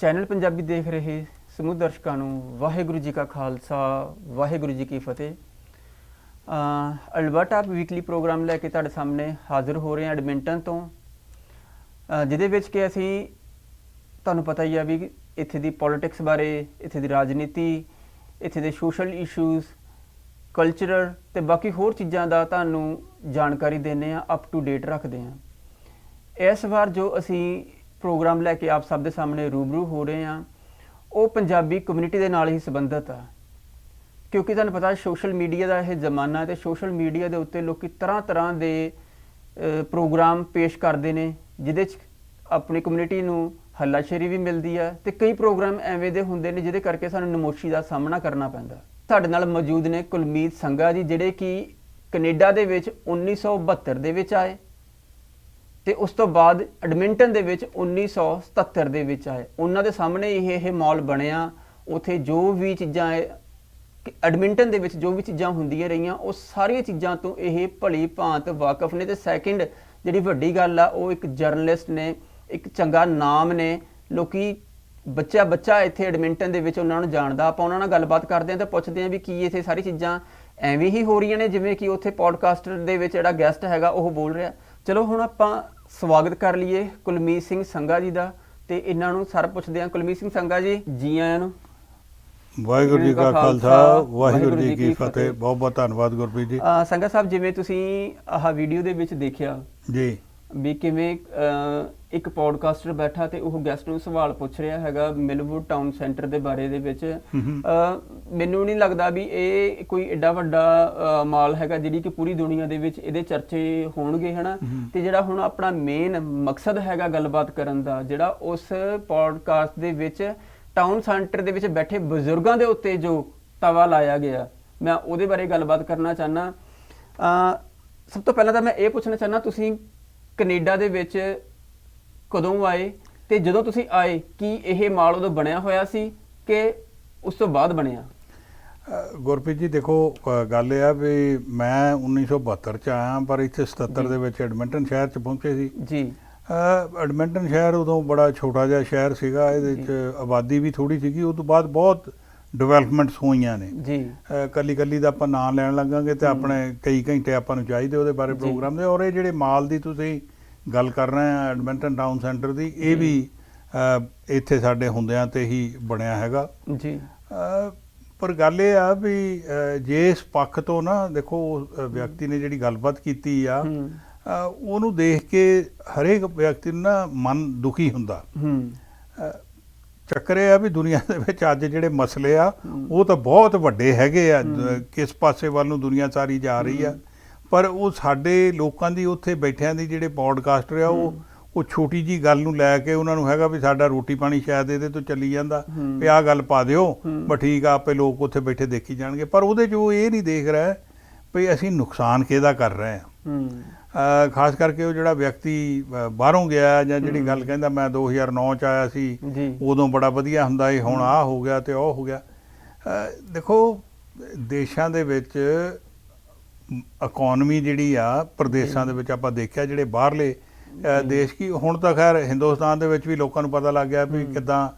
Channel Punjabi ਦੇਖ ਰਹੇ ਸਮੂਹ ਦਰਸ਼ਕਾਂ ਨੂੰ ਵਾਹਿਗੁਰੂ ਜੀ ਕਾ ਖਾਲਸਾ, ਵਾਹਿਗੁਰੂ ਜੀ ਕੀ ਫਤਿਹ। ਅਲਬਰਟ, ਆਪ ਵੀਕਲੀ ਪ੍ਰੋਗਰਾਮ ਲੈ ਕੇ ਤੁਹਾਡੇ ਸਾਹਮਣੇ ਹਾਜ਼ਰ ਹੋ ਰਹੇ ਹਾਂ ਐਡਮਿੰਟਨ ਤੋਂ। ਜਿਹਦੇ ਵਿੱਚ ਕਿ ਅਸੀਂ ਤੁਹਾਨੂੰ ਪਤਾ ਹੀ ਆ ਵੀ ਇੱਥੇ ਦੀ ਪੋਲਿਟਿਕਸ ਬਾਰੇ, ਇੱਥੇ ਦੀ ਰਾਜਨੀਤੀ, ਇੱਥੇ ਦੇ ਸੋਸ਼ਲ ਇਸ਼ੂਜ਼ ਕਲਚਰਲ ਤੇ ਬਾਕੀ ਹੋਰ ਚੀਜ਼ਾਂ ਦਾ ਤੁਹਾਨੂੰ ਜਾਣਕਾਰੀ ਦਿੰਦੇ ਆ ਅਪ ਟੂ ਡੇਟ ਰੱਖਦੇ ਆ ਇਸ ਵਾਰ ਜੋ ਅਸੀਂ ਪ੍ਰੋਗਰਾਮ ਲੈ ਕੇ ਆਪ ਸਭ ਦੇ ਸਾਹਮਣੇ ਰੂਬਰੂ ਹੋ ਰਹੇ ਹਾਂ। ਉਹ ਪੰਜਾਬੀ ਕਮਿਊਨਿਟੀ ਦੇ ਨਾਲ ਹੀ ਸੰਬੰਧਿਤ ਆ। ਕਿਉਂਕਿ ਤੁਹਾਨੂੰ ਪਤਾ ਸੋਸ਼ਲ ਮੀਡੀਆ ਦਾ ਇਹ ਜ਼ਮਾਨਾ ਤੇ ਸੋਸ਼ਲ ਮੀਡੀਆ ਦੇ ਉੱਤੇ ਲੋਕੀ ਤਰ੍ਹਾਂ ਤਰ੍ਹਾਂ ਦੇ ਪ੍ਰੋਗਰਾਮ ਪੇਸ਼ ਕਰਦੇ ਨੇ, ਜਿਹਦੇ ਚ ਆਪਣੀ ਕਮਿਊਨਿਟੀ ਨੂੰ ਹੱਲਾਸ਼ੇਰੀ ਵੀ ਮਿਲਦੀ ਆ ਤੇ ਕਈ ਪ੍ਰੋਗਰਾਮ ਐਵੇਂ ਦੇ ਹੁੰਦੇ ਨੇ ਜਿਹਦੇ ਕਰਕੇ ਸਾਨੂੰ ਨਮੋਸ਼ੀ ਦਾ ਸਾਹਮਣਾ ਕਰਨਾ ਪੈਂਦਾ। ਸਾਡੇ ਨਾਲ ਮੌਜੂਦ ਨੇ ਕੁਲਮੀਤ ਸੰਘਾ ਜੀ, ਜਿਹੜੇ ਕਿ ਕੈਨੇਡਾ ਦੇ ਵਿੱਚ 1972 ਦੇ ਵਿੱਚ ਆਏ। ਤੇ ਉਸ ਤੋਂ ਬਾਅਦ ਐਡਮਿੰਟਨ ਦੇ ਵਿੱਚ 1977 ਦੇ ਵਿੱਚ ਆਏ। ਉਹਨਾਂ ਦੇ ਸਾਹਮਣੇ ਇਹ ਇਹ ਮਾਲ ਬਣਿਆ। ਉਥੇ ਜੋ ਵੀ ਚੀਜ਼ਾਂ ਐਡਮਿੰਟਨ ਦੇ ਵਿੱਚ ਜੋ ਵੀ ਚੀਜ਼ਾਂ ਹੁੰਦੀਆਂ ਰਹੀਆਂ, ਉਹ ਸਾਰੀਆਂ ਚੀਜ਼ਾਂ ਤੋਂ ਇਹ ਭਲੀ ਭਾਂਤ ਵਾਕਫ ਨੇ। ਤੇ ਸੈਕਿੰਡ ਜਿਹੜੀ ਵੱਡੀ ਗੱਲ ਆ, ਉਹ ਇੱਕ ਜਰਨਲਿਸਟ ਨੇ, ਇੱਕ ਚੰਗਾ ਨਾਮ ਨੇ। ਲੋਕੀ ਬੱਚਾ ਬੱਚਾ ਇੱਥੇ ਐਡਮਿੰਟਨ ਦੇ ਵਿੱਚ ਉਹਨਾਂ ਨੂੰ ਜਾਣਦਾ। ਆਪਾਂ ਉਹਨਾਂ ਨਾਲ ਗੱਲਬਾਤ ਕਰਦੇ ਹਾਂ ਤੇ ਪੁੱਛਦੇ ਹਾਂ ਵੀ ਕੀ ਇੱਥੇ ਸਾਰੀ ਚੀਜ਼ਾਂ ਐਵੇਂ ਹੀ ਹੋ ਰਹੀਆਂ ਨੇ, ਜਿਵੇਂ ਕਿ ਉੱਥੇ ਪੋਡਕਾਸਟਰ ਦੇ ਵਿੱਚ ਜਿਹੜਾ ਗੈਸਟ ਹੈਗਾ, ਉਹ ਬੋਲ ਰਿਹਾ। ਚਲੋ ਹੁਣ ਆਪਾਂ ਸਵਾਗਤ ਕਰ ਲਈਏ ਕੁਲਮੀਤ ਸਿੰਘ ਸੰਘਾ ਜੀ ਦਾ ਤੇ ਇਹਨਾਂ ਨੂੰ ਸਾਰਾ ਪੁੱਛਦੇ ਹਾਂ। ਕੁਲਮੀਤ ਸਿੰਘ ਸੰਘਾ ਜੀ ਜੀ ਆਇਆਂ ਨੂੰ। ਵਾਹਿਗੁਰੂ ਜੀ ਕਾ ਖਾਲਸਾ ਵਾਹਿਗੁਰੂ ਜੀ ਕੀ ਫਤਿਹ। ਬਹੁਤ ਬਹੁਤ ਧੰਨਵਾਦ ਗੁਰਪ੍ਰੀਤ ਜੀ। ਸੰਘਾ ਸਾਹਿਬ ਜਿਵੇਂ ਤੁਸੀਂ ਆਹ ਵੀਡੀਓ ਦੇ ਵਿੱਚ ਦੇਖਿਆ ਜੀ। ਵੀ ਕਿਵੇਂ ਇੱਕ ਪੋਡਕਾਸਟਰ ਬੈਠਾ ਤੇ ਉਹ ਗੈਸਟ ਨੂੰ ਸਵਾਲ ਪੁੱਛ ਰਿਹਾ ਹੈਗਾ ਮਿਲਵੁੱਡ ਟਾਊਨ ਸੈਂਟਰ ਦੇ ਬਾਰੇ ਦੇ ਵਿੱਚ। ਮੈਨੂੰ ਨਹੀਂ ਲੱਗਦਾ ਵੀ ਇਹ ਕੋਈ ਐਡਾ ਵੱਡਾ ਮਾਲ ਹੈਗਾ ਜਿਹੜੀ ਕਿ ਪੂਰੀ ਦੁਨੀਆ ਦੇ ਵਿੱਚ ਇਹਦੇ ਚਰਚੇ ਹੋਣਗੇ ਹਨਾ? ਤੇ ਜਿਹੜਾ ਹੁਣ ਆਪਣਾ ਮੇਨ ਮਕਸਦ ਹੈਗਾ ਗੱਲਬਾਤ ਕਰਨ ਦਾ ਜਿਹੜਾ ਉਸ ਪੋਡਕਾਸਟ ਦੇ ਵਿੱਚ ਟਾਊਨ ਸੈਂਟਰ ਦੇ ਵਿੱਚ ਬੈਠੇ ਬਜ਼ੁਰਗਾਂ ਦੇ ਉੱਤੇ ਜੋ ਤਵਾ ਲਾਇਆ ਗਿਆ ਮੈਂ ਉਹਦੇ ਬਾਰੇ ਗੱਲਬਾਤ ਕਰਨਾ ਚਾਹਨਾ ਸਭ ਤੋਂ ਪਹਿਲਾਂ ਤਾਂ ਮੈਂ ਇਹ ਪੁੱਛਣਾ ਚਾਹਨਾ ਤੁਸੀਂ ਕੈਨੇਡਾ ਦੇ ਵਿੱਚ ਕਦੋਂ ਆਏ ਤੇ ਜਦੋਂ ਤੁਸੀਂ ਆਏ ਕੀ ਇਹ ਮਾਲ ਉਦੋਂ ਬਣਿਆ ਹੋਇਆ ਸੀ ਕਿ ਉਸ ਤੋਂ ਬਾਅਦ ਬਣਿਆ? ਗੁਰਪ੍ਰੀਤ ਜੀ ਦੇਖੋ ਗੱਲ ਇਹ ਆ ਵੀ ਮੈਂ 1972 ਚ ਆਇਆ ਪਰ ਇੱਥੇ 77 ਦੇ ਵਿੱਚ ਐਡਮਿੰਟਨ ਸ਼ਹਿਰ ਚ ਪਹੁੰਚੇ ਸੀ। ਜੀ। ਐਡਮਿੰਟਨ ਸ਼ਹਿਰ ਉਦੋਂ ਬੜਾ ਛੋਟਾ ਜਿਹਾ ਸ਼ਹਿਰ ਸੀਗਾ ਇਹਦੇ ਜੀ। ਚ ਆਬਾਦੀ ਵੀ ਥੋੜੀ ਸੀਗੀ ਉਸ ਤੋਂ ਬਾਅਦ ਬਹੁਤ ਡਿਵੈਲਪਮੈਂਟਸ ਹੋਈਆਂ ਨੇ। ਜੀ। ਕੱਲੀ ਕੱਲੀ ਦਾ ਆਪਾਂ ਨਾਂ ਲੈਣ ਲੱਗਾਂਗੇ ਤੇ ਆਪਣੇ ਕਈ ਘੰਟੇ ਆਪਾਂ ਨੂੰ ਚਾਹੀਦੇ ਉਹਦੇ ਬਾਰੇ। ਪ੍ਰੋਗਰਾਮ ਦੇ। ਔਰ ਇਹ ਜਿਹੜੇ ਮਾਲ ਦੀ ਤੁਸੀਂ ਗੱਲ ਕਰ ਰਹੇ ਆ ਐਡਮਿੰਟਨ ਟਾਊਨ ਸੈਂਟਰ ਦੀ ਇਹ ਵੀ ਇੱਥੇ ਸਾਡੇ ਹੁੰਦਿਆਂ ਤੇ ਹੀ ਬਣਿਆ ਹੈਗਾ। ਜੀ। ਪਰ ਗੱਲ ਇਹ ਆ ਵੀ ਜੇ ਇਸ ਪੱਖ ਤੋਂ ਨਾ ਦੇਖੋ ਵਿਅਕਤੀ ਨੇ ਜਿਹੜੀ ਗੱਲਬਾਤ ਕੀਤੀ ਆ ਉਹਨੂੰ ਦੇਖ ਕੇ ਹਰੇਕ ਵਿਅਕਤੀ ਨੂੰ ਨਾ ਮਨ ਦੁਖੀ ਹੁੰਦਾ। ਹੂੰ। ਚੱਕਰ ਇਹ ਆ ਵੀ ਦੁਨੀਆ ਦੇ ਵਿੱਚ ਅੱਜ ਜਿਹੜੇ ਮਸਲੇ ਆ। ਉਹ ਤਾਂ ਬਹੁਤ ਵੱਡੇ ਹੈਗੇ ਆ ਕਿਸ ਪਾਸੇ ਵੱਲ ਨੂੰ ਦੁਨੀਆ ਸਾਰੀ ਜਾ ਰਹੀ ਆ ਪਰ ਉਹ ਸਾਡੇ ਲੋਕਾਂ ਦੀ ਉੱਥੇ ਬੈਠਿਆਂ ਦੀ ਜਿਹੜੇ ਪੌਡਕਾਸਟਰ ਆ ਉਹ ਉਹ ਛੋਟੀ ਜੀ ਗੱਲ ਨੂੰ ਲੈ ਕੇ ਉਹਨਾਂ ਨੂੰ ਹੈਗਾ ਵੀ ਸਾਡਾ ਰੋਟੀ ਪਾਣੀ ਸ਼ਾਇਦ ਇਹਦੇ ਤੋਂ ਚੱਲੀ ਜਾਂਦਾ। ਵੀ ਆਹ ਗੱਲ ਪਾ ਦਿਓ। ਬਸ ਠੀਕ ਆ ਆਪੇ ਲੋਕ ਉੱਥੇ ਬੈਠੇ ਦੇਖੀ ਜਾਣਗੇ ਪਰ ਉਹਦੇ ਉਹ ਇਹ ਨਹੀਂ ਦੇਖ ਰਿਹਾ ਵੀ ਅਸੀਂ ਨੁਕਸਾਨ ਕਿਹਦਾ ਕਰ ਰਹੇ ਹੂੰ ਖਾਸ ਕਰਕੇ ਉਹ ਜਿਹੜਾ ਵਿਅਕਤੀ ਬਾਹਰੋਂ ਗਿਆ ਜਾਂ ਜਿਹੜੀ। ਗੱਲ ਕਹਿੰਦਾ ਮੈਂ 2009 ਚ ਆਇਆ ਸੀ ਉਦੋਂ ਬੜਾ ਵਧੀਆ ਹੁੰਦਾ ਸੀ ਹੁਣ ਆਹ ਹੋ ਗਿਆ ਤੇ ਉਹ ਹੋ ਗਿਆ ਦੇਖੋ ਦੇਸ਼ਾਂ ਦੇ ਵਿੱਚ ਇਕਨੋਮੀ ਜਿਹੜੀ ਆ ਪ੍ਰਦੇਸ਼ਾਂ ਦੇ ਵਿੱਚ ਆਪਾਂ ਦੇਖਿਆ ਜਿਹੜੇ ਬਾਹਰਲੇ। ਦੇਸ਼ ਕੀ ਹੁਣ ਤਾਂ ਖੈਰ ਹਿੰਦੁਸਤਾਨ ਦੇ ਵਿੱਚ ਵੀ ਲੋਕਾਂ ਨੂੰ ਪਤਾ ਲੱਗ ਗਿਆ ਵੀ। ਕਿਦਾਂ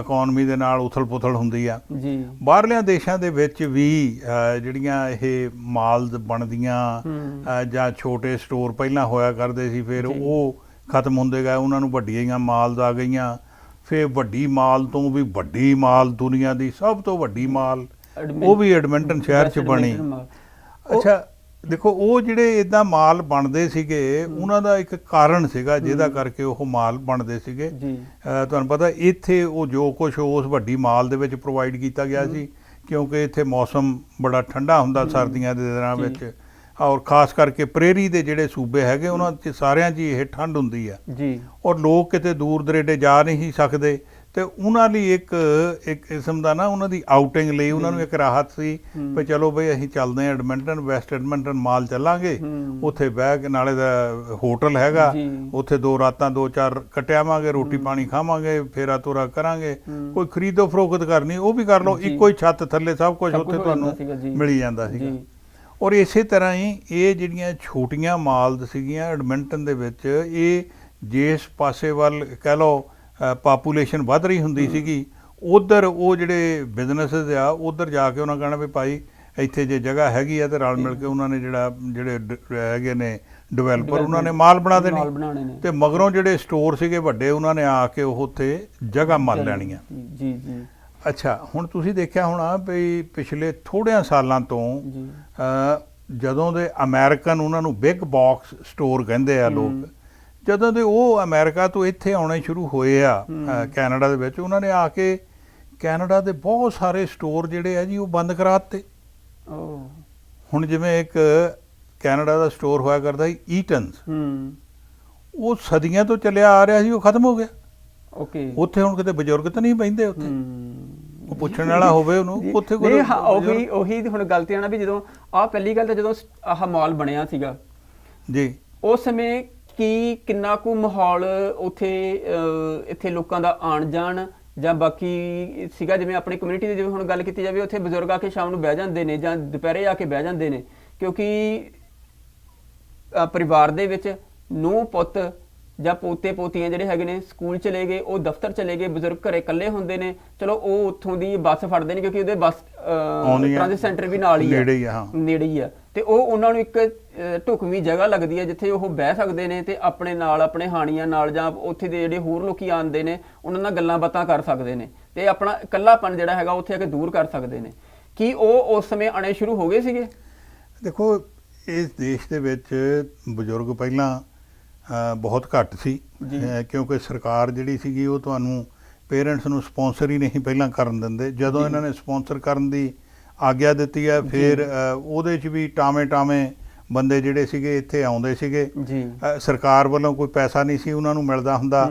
ਇਕਨੋਮੀ ਦੇ ਨਾਲ ਉਥਲ-ਪੁਥਲ ਹੁੰਦੀ ਆ। ਜੀ। ਬਾਹਰਲਿਆਂ ਦੇਸ਼ਾਂ ਦੇ ਵਿੱਚ ਵੀ ਜਿਹੜੀਆਂ ਇਹ ਮਾਲ ਬਣਦੀਆਂ ਜਾਂ ਛੋਟੇ ਸਟੋਰ ਪਹਿਲਾਂ ਹੋਇਆ ਕਰਦੇ ਸੀ ਫਿਰ। ਉਹ ਖਤਮ ਹੁੰਦੇ ਗਏ ਉਹਨਾਂ ਨੂੰ ਵੱਡੀਆਂ ਮਾਲ ਆ ਗਈਆਂ। ਫਿਰ ਵੱਡੀ ਮਾਲ ਤੋਂ ਵੀ ਵੱਡੀ ਮਾਲ ਦੁਨੀਆ ਦੀ ਸਭ ਤੋਂ ਵੱਡੀ ਮਾਲ ਉਹ ਵੀ ਐਡਮਿੰਟਨ ਸ਼ਹਿਰ 'ਚ ਬਣੀ। ਅੱਛਾ ਦੇਖੋ ਉਹ ਜਿਹੜੇ ਇਦਾਂ ਮਾਲ ਬਣਦੇ ਸੀਗੇ ਉਹਨਾਂ ਦਾ ਇੱਕ ਕਾਰਨ ਸੀਗਾ ਜਿਹਦਾ। ਕਰਕੇ ਉਹ ਮਾਲ ਬਣਦੇ ਸੀਗੇ ਤੁਹਾਨੂੰ ਪਤਾ ਇੱਥੇ ਉਹ ਜੋ ਕੁਝ ਉਸ ਵੱਡੀ ਮਾਲ ਦੇ ਵਿੱਚ ਪ੍ਰੋਵਾਈਡ ਕੀਤਾ ਗਿਆ। ਸੀ ਕਿਉਂਕਿ ਇੱਥੇ ਮੌਸਮ ਬੜਾ ਠੰਡਾ ਹੁੰਦਾ। ਸਰਦੀਆਂ ਦੇ ਦਿਨਾਂ। ਵਿੱਚ ਔਰ ਖਾਸ ਕਰਕੇ ਪ੍ਰੇਰੀ ਦੇ ਜਿਹੜੇ ਸੂਬੇ ਹੈਗੇ ਉਹਨਾਂ 'ਚ ਸਾਰਿਆਂ 'ਚ ਇਹ ਠੰਡ ਹੁੰਦੀ ਆ ਜੀ ਔਰ ਲੋਕ ਕਿਤੇ ਦੂਰ ਦਰੇਡੇ ਜਾ ਨਹੀਂ ਸਕਦੇ ਤੇ ਉਹਨਾਂ ਲਈ ਇੱਕ ਇੱਕ ਕਿਸਮ ਦਾ ਨਾ ਉਹਨਾਂ ਦੀ ਆਊਟਿੰਗ ਲਈ ਉਹਨਾਂ ਨੂੰ। ਇੱਕ ਰਾਹਤ ਸੀ। ਵੀ ਚਲੋ ਬਈ ਅਸੀਂ ਚੱਲਦੇ ਹਾਂ ਐਡਮਿੰਟਨ ਵੈਸਟ ਐਡਮਿੰਟਨ ਮਾਲ ਚੱਲਾਂਗੇ। ਉੱਥੇ ਬਹਿ ਕੇ ਨਾਲੇ ਦਾ ਹੋਟਲ ਹੈਗਾ। ਉੱਥੇ ਦੋ ਰਾਤਾਂ ਦੋ ਚਾਰ ਕਟਿਆਵਾਂਗੇ ਰੋਟੀ। ਪਾਣੀ ਖਾਵਾਂਗੇ ਫੇਰਾ ਤੋਰਾ ਕਰਾਂਗੇ। ਕੋਈ ਖਰੀਦੋ ਫਰੋਖਤ ਕਰਨੀ ਉਹ ਵੀ ਕਰ ਲਓ। ਇੱਕੋ ਹੀ ਛੱਤ ਥੱਲੇ ਸਭ ਕੁਝ ਉੱਥੇ ਤੁਹਾਨੂੰ। ਮਿਲ ਜਾਂਦਾ ਸੀਗਾ ਔਰ ਇਸੇ ਤਰ੍ਹਾਂ ਹੀ ਇਹ ਜਿਹੜੀਆਂ ਛੋਟੀਆਂ ਮਾਲਦ ਸੀਗੀਆਂ ਐਡਮਿੰਟਨ ਦੇ ਵਿੱਚ ਇਹ ਜਿਸ ਪਾਸੇ ਵੱਲ ਕਹਿ ਲਓ ਪਾਪੂਲੇਸ਼ਨ ਵੱਧ ਰਹੀ ਹੁੰਦੀ ਸੀਗੀ ਉਧਰ ਉਹ ਜਿਹੜੇ ਬਿਜ਼ਨੈਸਸ ਆ ਉਧਰ ਜਾ ਕੇ ਉਹਨਾਂ ਕਹਿਣਾ ਵੀ ਭਾਈ ਇੱਥੇ ਜੇ ਜਗ੍ਹਾ ਹੈਗੀ ਆ ਤੇ ਰਲ ਮਿਲ ਕੇ ਉਹਨਾਂ ਨੇ ਜਿਹੜਾ ਜਿਹੜੇ ਹੈਗੇ ਨੇ ਡਿਵੈਲਪਰ ਉਹਨਾਂ ਨੇ ਮਾਲ ਬਣਾ ਮਾਲ ਦੇਣੇ ਤੇ ਮਗਰੋਂ ਜਿਹੜੇ ਸਟੋਰ ਸੀਗੇ ਵੱਡੇ ਉਹਨਾਂ ਨੇ ਆ ਕੇ ਉਹ ਉੱਥੇ ਜਗ੍ਹਾ ਮੰਨ ਲੈਣੀਆਂ। ਜੀ ਜੀ। ਅੱਛਾ ਹੁਣ ਤੁਸੀਂ ਦੇਖਿਆ ਹੋਣਾ ਵੀ ਪਿਛਲੇ ਥੋੜਿਆਂ ਸਾਲਾਂ ਤੋਂ ਜਦੋਂ ਦੇ ਅਮਰੀਕਨ ਉਹਨਾਂ ਨੂੰ ਬਿਗ ਬਾਕਸ ਸਟੋਰ ਕਹਿੰਦੇ ਆ ਲੋਕ ਜਦੋਂ ਦੇ ਉਹ ਅਮਰੀਕਾ ਤੋਂ ਇੱਥੇ ਆਉਣੇ ਸ਼ੁਰੂ ਹੋਏ ਆ ਕੈਨੇਡਾ ਦੇ ਵਿੱਚ ਉਹਨਾਂ ਨੇ ਆ ਕੇ ਕੈਨੇਡਾ ਦੇ ਬਹੁਤ ਸਾਰੇ ਸਟੋਰ ਜਿਹੜੇ ਆ ਜੀ ਉਹ ਬੰਦ ਕਰਾ ਦਿੱਤੇ ਹੁਣ ਜਿਵੇਂ ਇੱਕ ਕੈਨੇਡਾ ਦਾ ਸਟੋਰ ਹੋਇਆ ਕਰਦਾ ਸੀ ਈਟਨਸ ਹੂੰ। ਉਹ ਸਦੀਆਂ ਤੋਂ ਚੱਲਿਆ ਆ ਰਿਹਾ ਸੀ ਉਹ ਖਤਮ ਹੋ ਗਿਆ। ਓਕੇ। ਉੱਥੇ ਹੁਣ ਕਿਤੇ ਬਜ਼ੁਰਗ ਤਾਂ ਨਹੀਂ ਬੈਂਦੇ ਉੱਥੇ। ਉਹ ਪੁੱਛਣ ਵਾਲਾ ਹੋਵੇ ਉਹਨੂੰ ਉੱਥੇ ਕੋਈ ਉਹੀ ਉਹੀ ਹੁਣ ਗੱਲ ਤੇ ਆਣਾ ਵੀ ਜਦੋਂ ਆ ਪਹਿਲੀ ਗੱਲ ਤਾਂ ਜਦੋਂ ਆਹ ਮਾਲ ਬਣਿਆ ਸੀਗਾ। ਜੀ। ਉਸ ਸਮੇਂ ਕੀ ਕਿੰਨਾ ਕੁ ਮਾਹੌਲ ਉਥੇ ਇੱਥੇ ਲੋਕਾਂ ਦਾ ਆਣ ਜਾਣ ਜਾਂ ਬਾਕੀ ਸੀਗਾ? ਜਿਵੇਂ ਆਪਣੀ ਕਮਿਊਨਿਟੀ ਦੀ ਜਿਵੇਂ ਹੁਣ ਗੱਲ ਕੀਤੀ ਜਾਵੇ ਉੱਥੇ ਬਜ਼ੁਰਗ ਆ ਕੇ ਸ਼ਾਮ ਨੂੰ ਬਹਿ ਜਾਂਦੇ ਨੇ ਜਾਂ ਦੁਪਹਿਰੇ ਆ ਕੇ ਬਹਿ ਜਾਂਦੇ ਨੇ ਕਿਉਂਕਿ ਅ, ਪਰਿਵਾਰ ਦੇ ਵਿੱਚ ਨੂੰ ਪੁੱਤ ਜਾਂ ਪੋਤੇ ਪੋਤੀਆਂ ਜਿਹੜੇ ਹੈਗੇ ਨੇ ਸਕੂਲ ਚਲੇ ਗਏ ਉਹ ਦਫ਼ਤਰ ਚਲੇ ਗਏ ਬਜ਼ੁਰਗ ਘਰੇ ਇਕੱਲੇ ਹੁੰਦੇ ਨੇ ਚਲੋ ਉਹ ਉੱਥੋਂ ਦੀ ਬੱਸ ਫੜਦੇ ਨੇ ਕਿਉਂਕਿ ਉਹਦੇ ਬੱਸ। ਟ੍ਰਾਂਜ਼ਿਟ ਸੈਂਟਰ ਵੀ ਨਾਲ ਹੀ ਨੇੜੇ ਹੀ ਆ, ਹਾਂ। ਨੇੜੇ ਹੀ ਆ ਤੇ ਉਹ ਉਹਨਾਂ ਨੂੰ ਇੱਕ ਢੁਕਵੀਂ ਜਗ੍ਹਾ ਲੱਗਦੀ ਹੈ ਜਿੱਥੇ ਉਹ ਬਹਿ ਸਕਦੇ ਨੇ ਤੇ ਆਪਣੇ ਨਾਲ ਆਪਣੇ ਹਾਣੀਆਂ ਨਾਲ ਜਾਂ ਉੱਥੇ ਦੇ ਜਿਹੜੇ ਹੋਰ ਲੋਕੀ ਆਉਂਦੇ ਨੇ ਉਹਨਾਂ ਨਾਲ ਗੱਲਾਂ ਬਾਤਾਂ ਕਰ ਸਕਦੇ ਨੇ ਤੇ ਆਪਣਾ ਇਕੱਲਾਪਨ ਜਿਹੜਾ ਹੈਗਾ ਉੱਥੇ ਆ ਕੇ ਦੂਰ ਕਰ ਸਕਦੇ ਨੇ ਕੀ ਉਹ ਉਸ ਸਮੇਂ ਆਣੇ ਸ਼ੁਰੂ ਹੋ ਗਏ ਸੀਗੇ ਦੇਖੋ ਇਸ ਦੇਸ਼ ਦੇ ਵਿੱਚ ਬਜ਼ੁਰਗ ਪਹਿਲਾਂ ਬਹੁਤ ਘੱਟ ਸੀ। ਕਿਉਂਕਿ ਸਰਕਾਰ ਜਿਹੜੀ ਸੀਗੀ ਉਹ ਤੁਹਾਨੂੰ ਪੇਰੈਂਟਸ ਨੂੰ ਸਪਾਂਸਰ ਹੀ ਨਹੀਂ ਪਹਿਲਾਂ ਕਰਨ ਦਿੰਦੇ। ਜਦੋਂ ਇਹਨਾਂ ਨੇ ਸਪਾਂਸਰ ਕਰਨ ਦੀ ਆਗਿਆ ਦਿੱਤੀ ਹੈ ਫਿਰ ਉਹਦੇ 'ਚ ਵੀ ਟਾਵੇਂ ਟਾਵੇਂ ਬੰਦੇ ਜਿਹੜੇ ਸੀਗੇ ਇੱਥੇ ਆਉਂਦੇ ਸੀਗੇ। ਸਰਕਾਰ ਵੱਲੋਂ ਕੋਈ ਪੈਸਾ ਨਹੀਂ ਸੀ ਉਹਨਾਂ ਨੂੰ ਮਿਲਦਾ ਹੁੰਦਾ।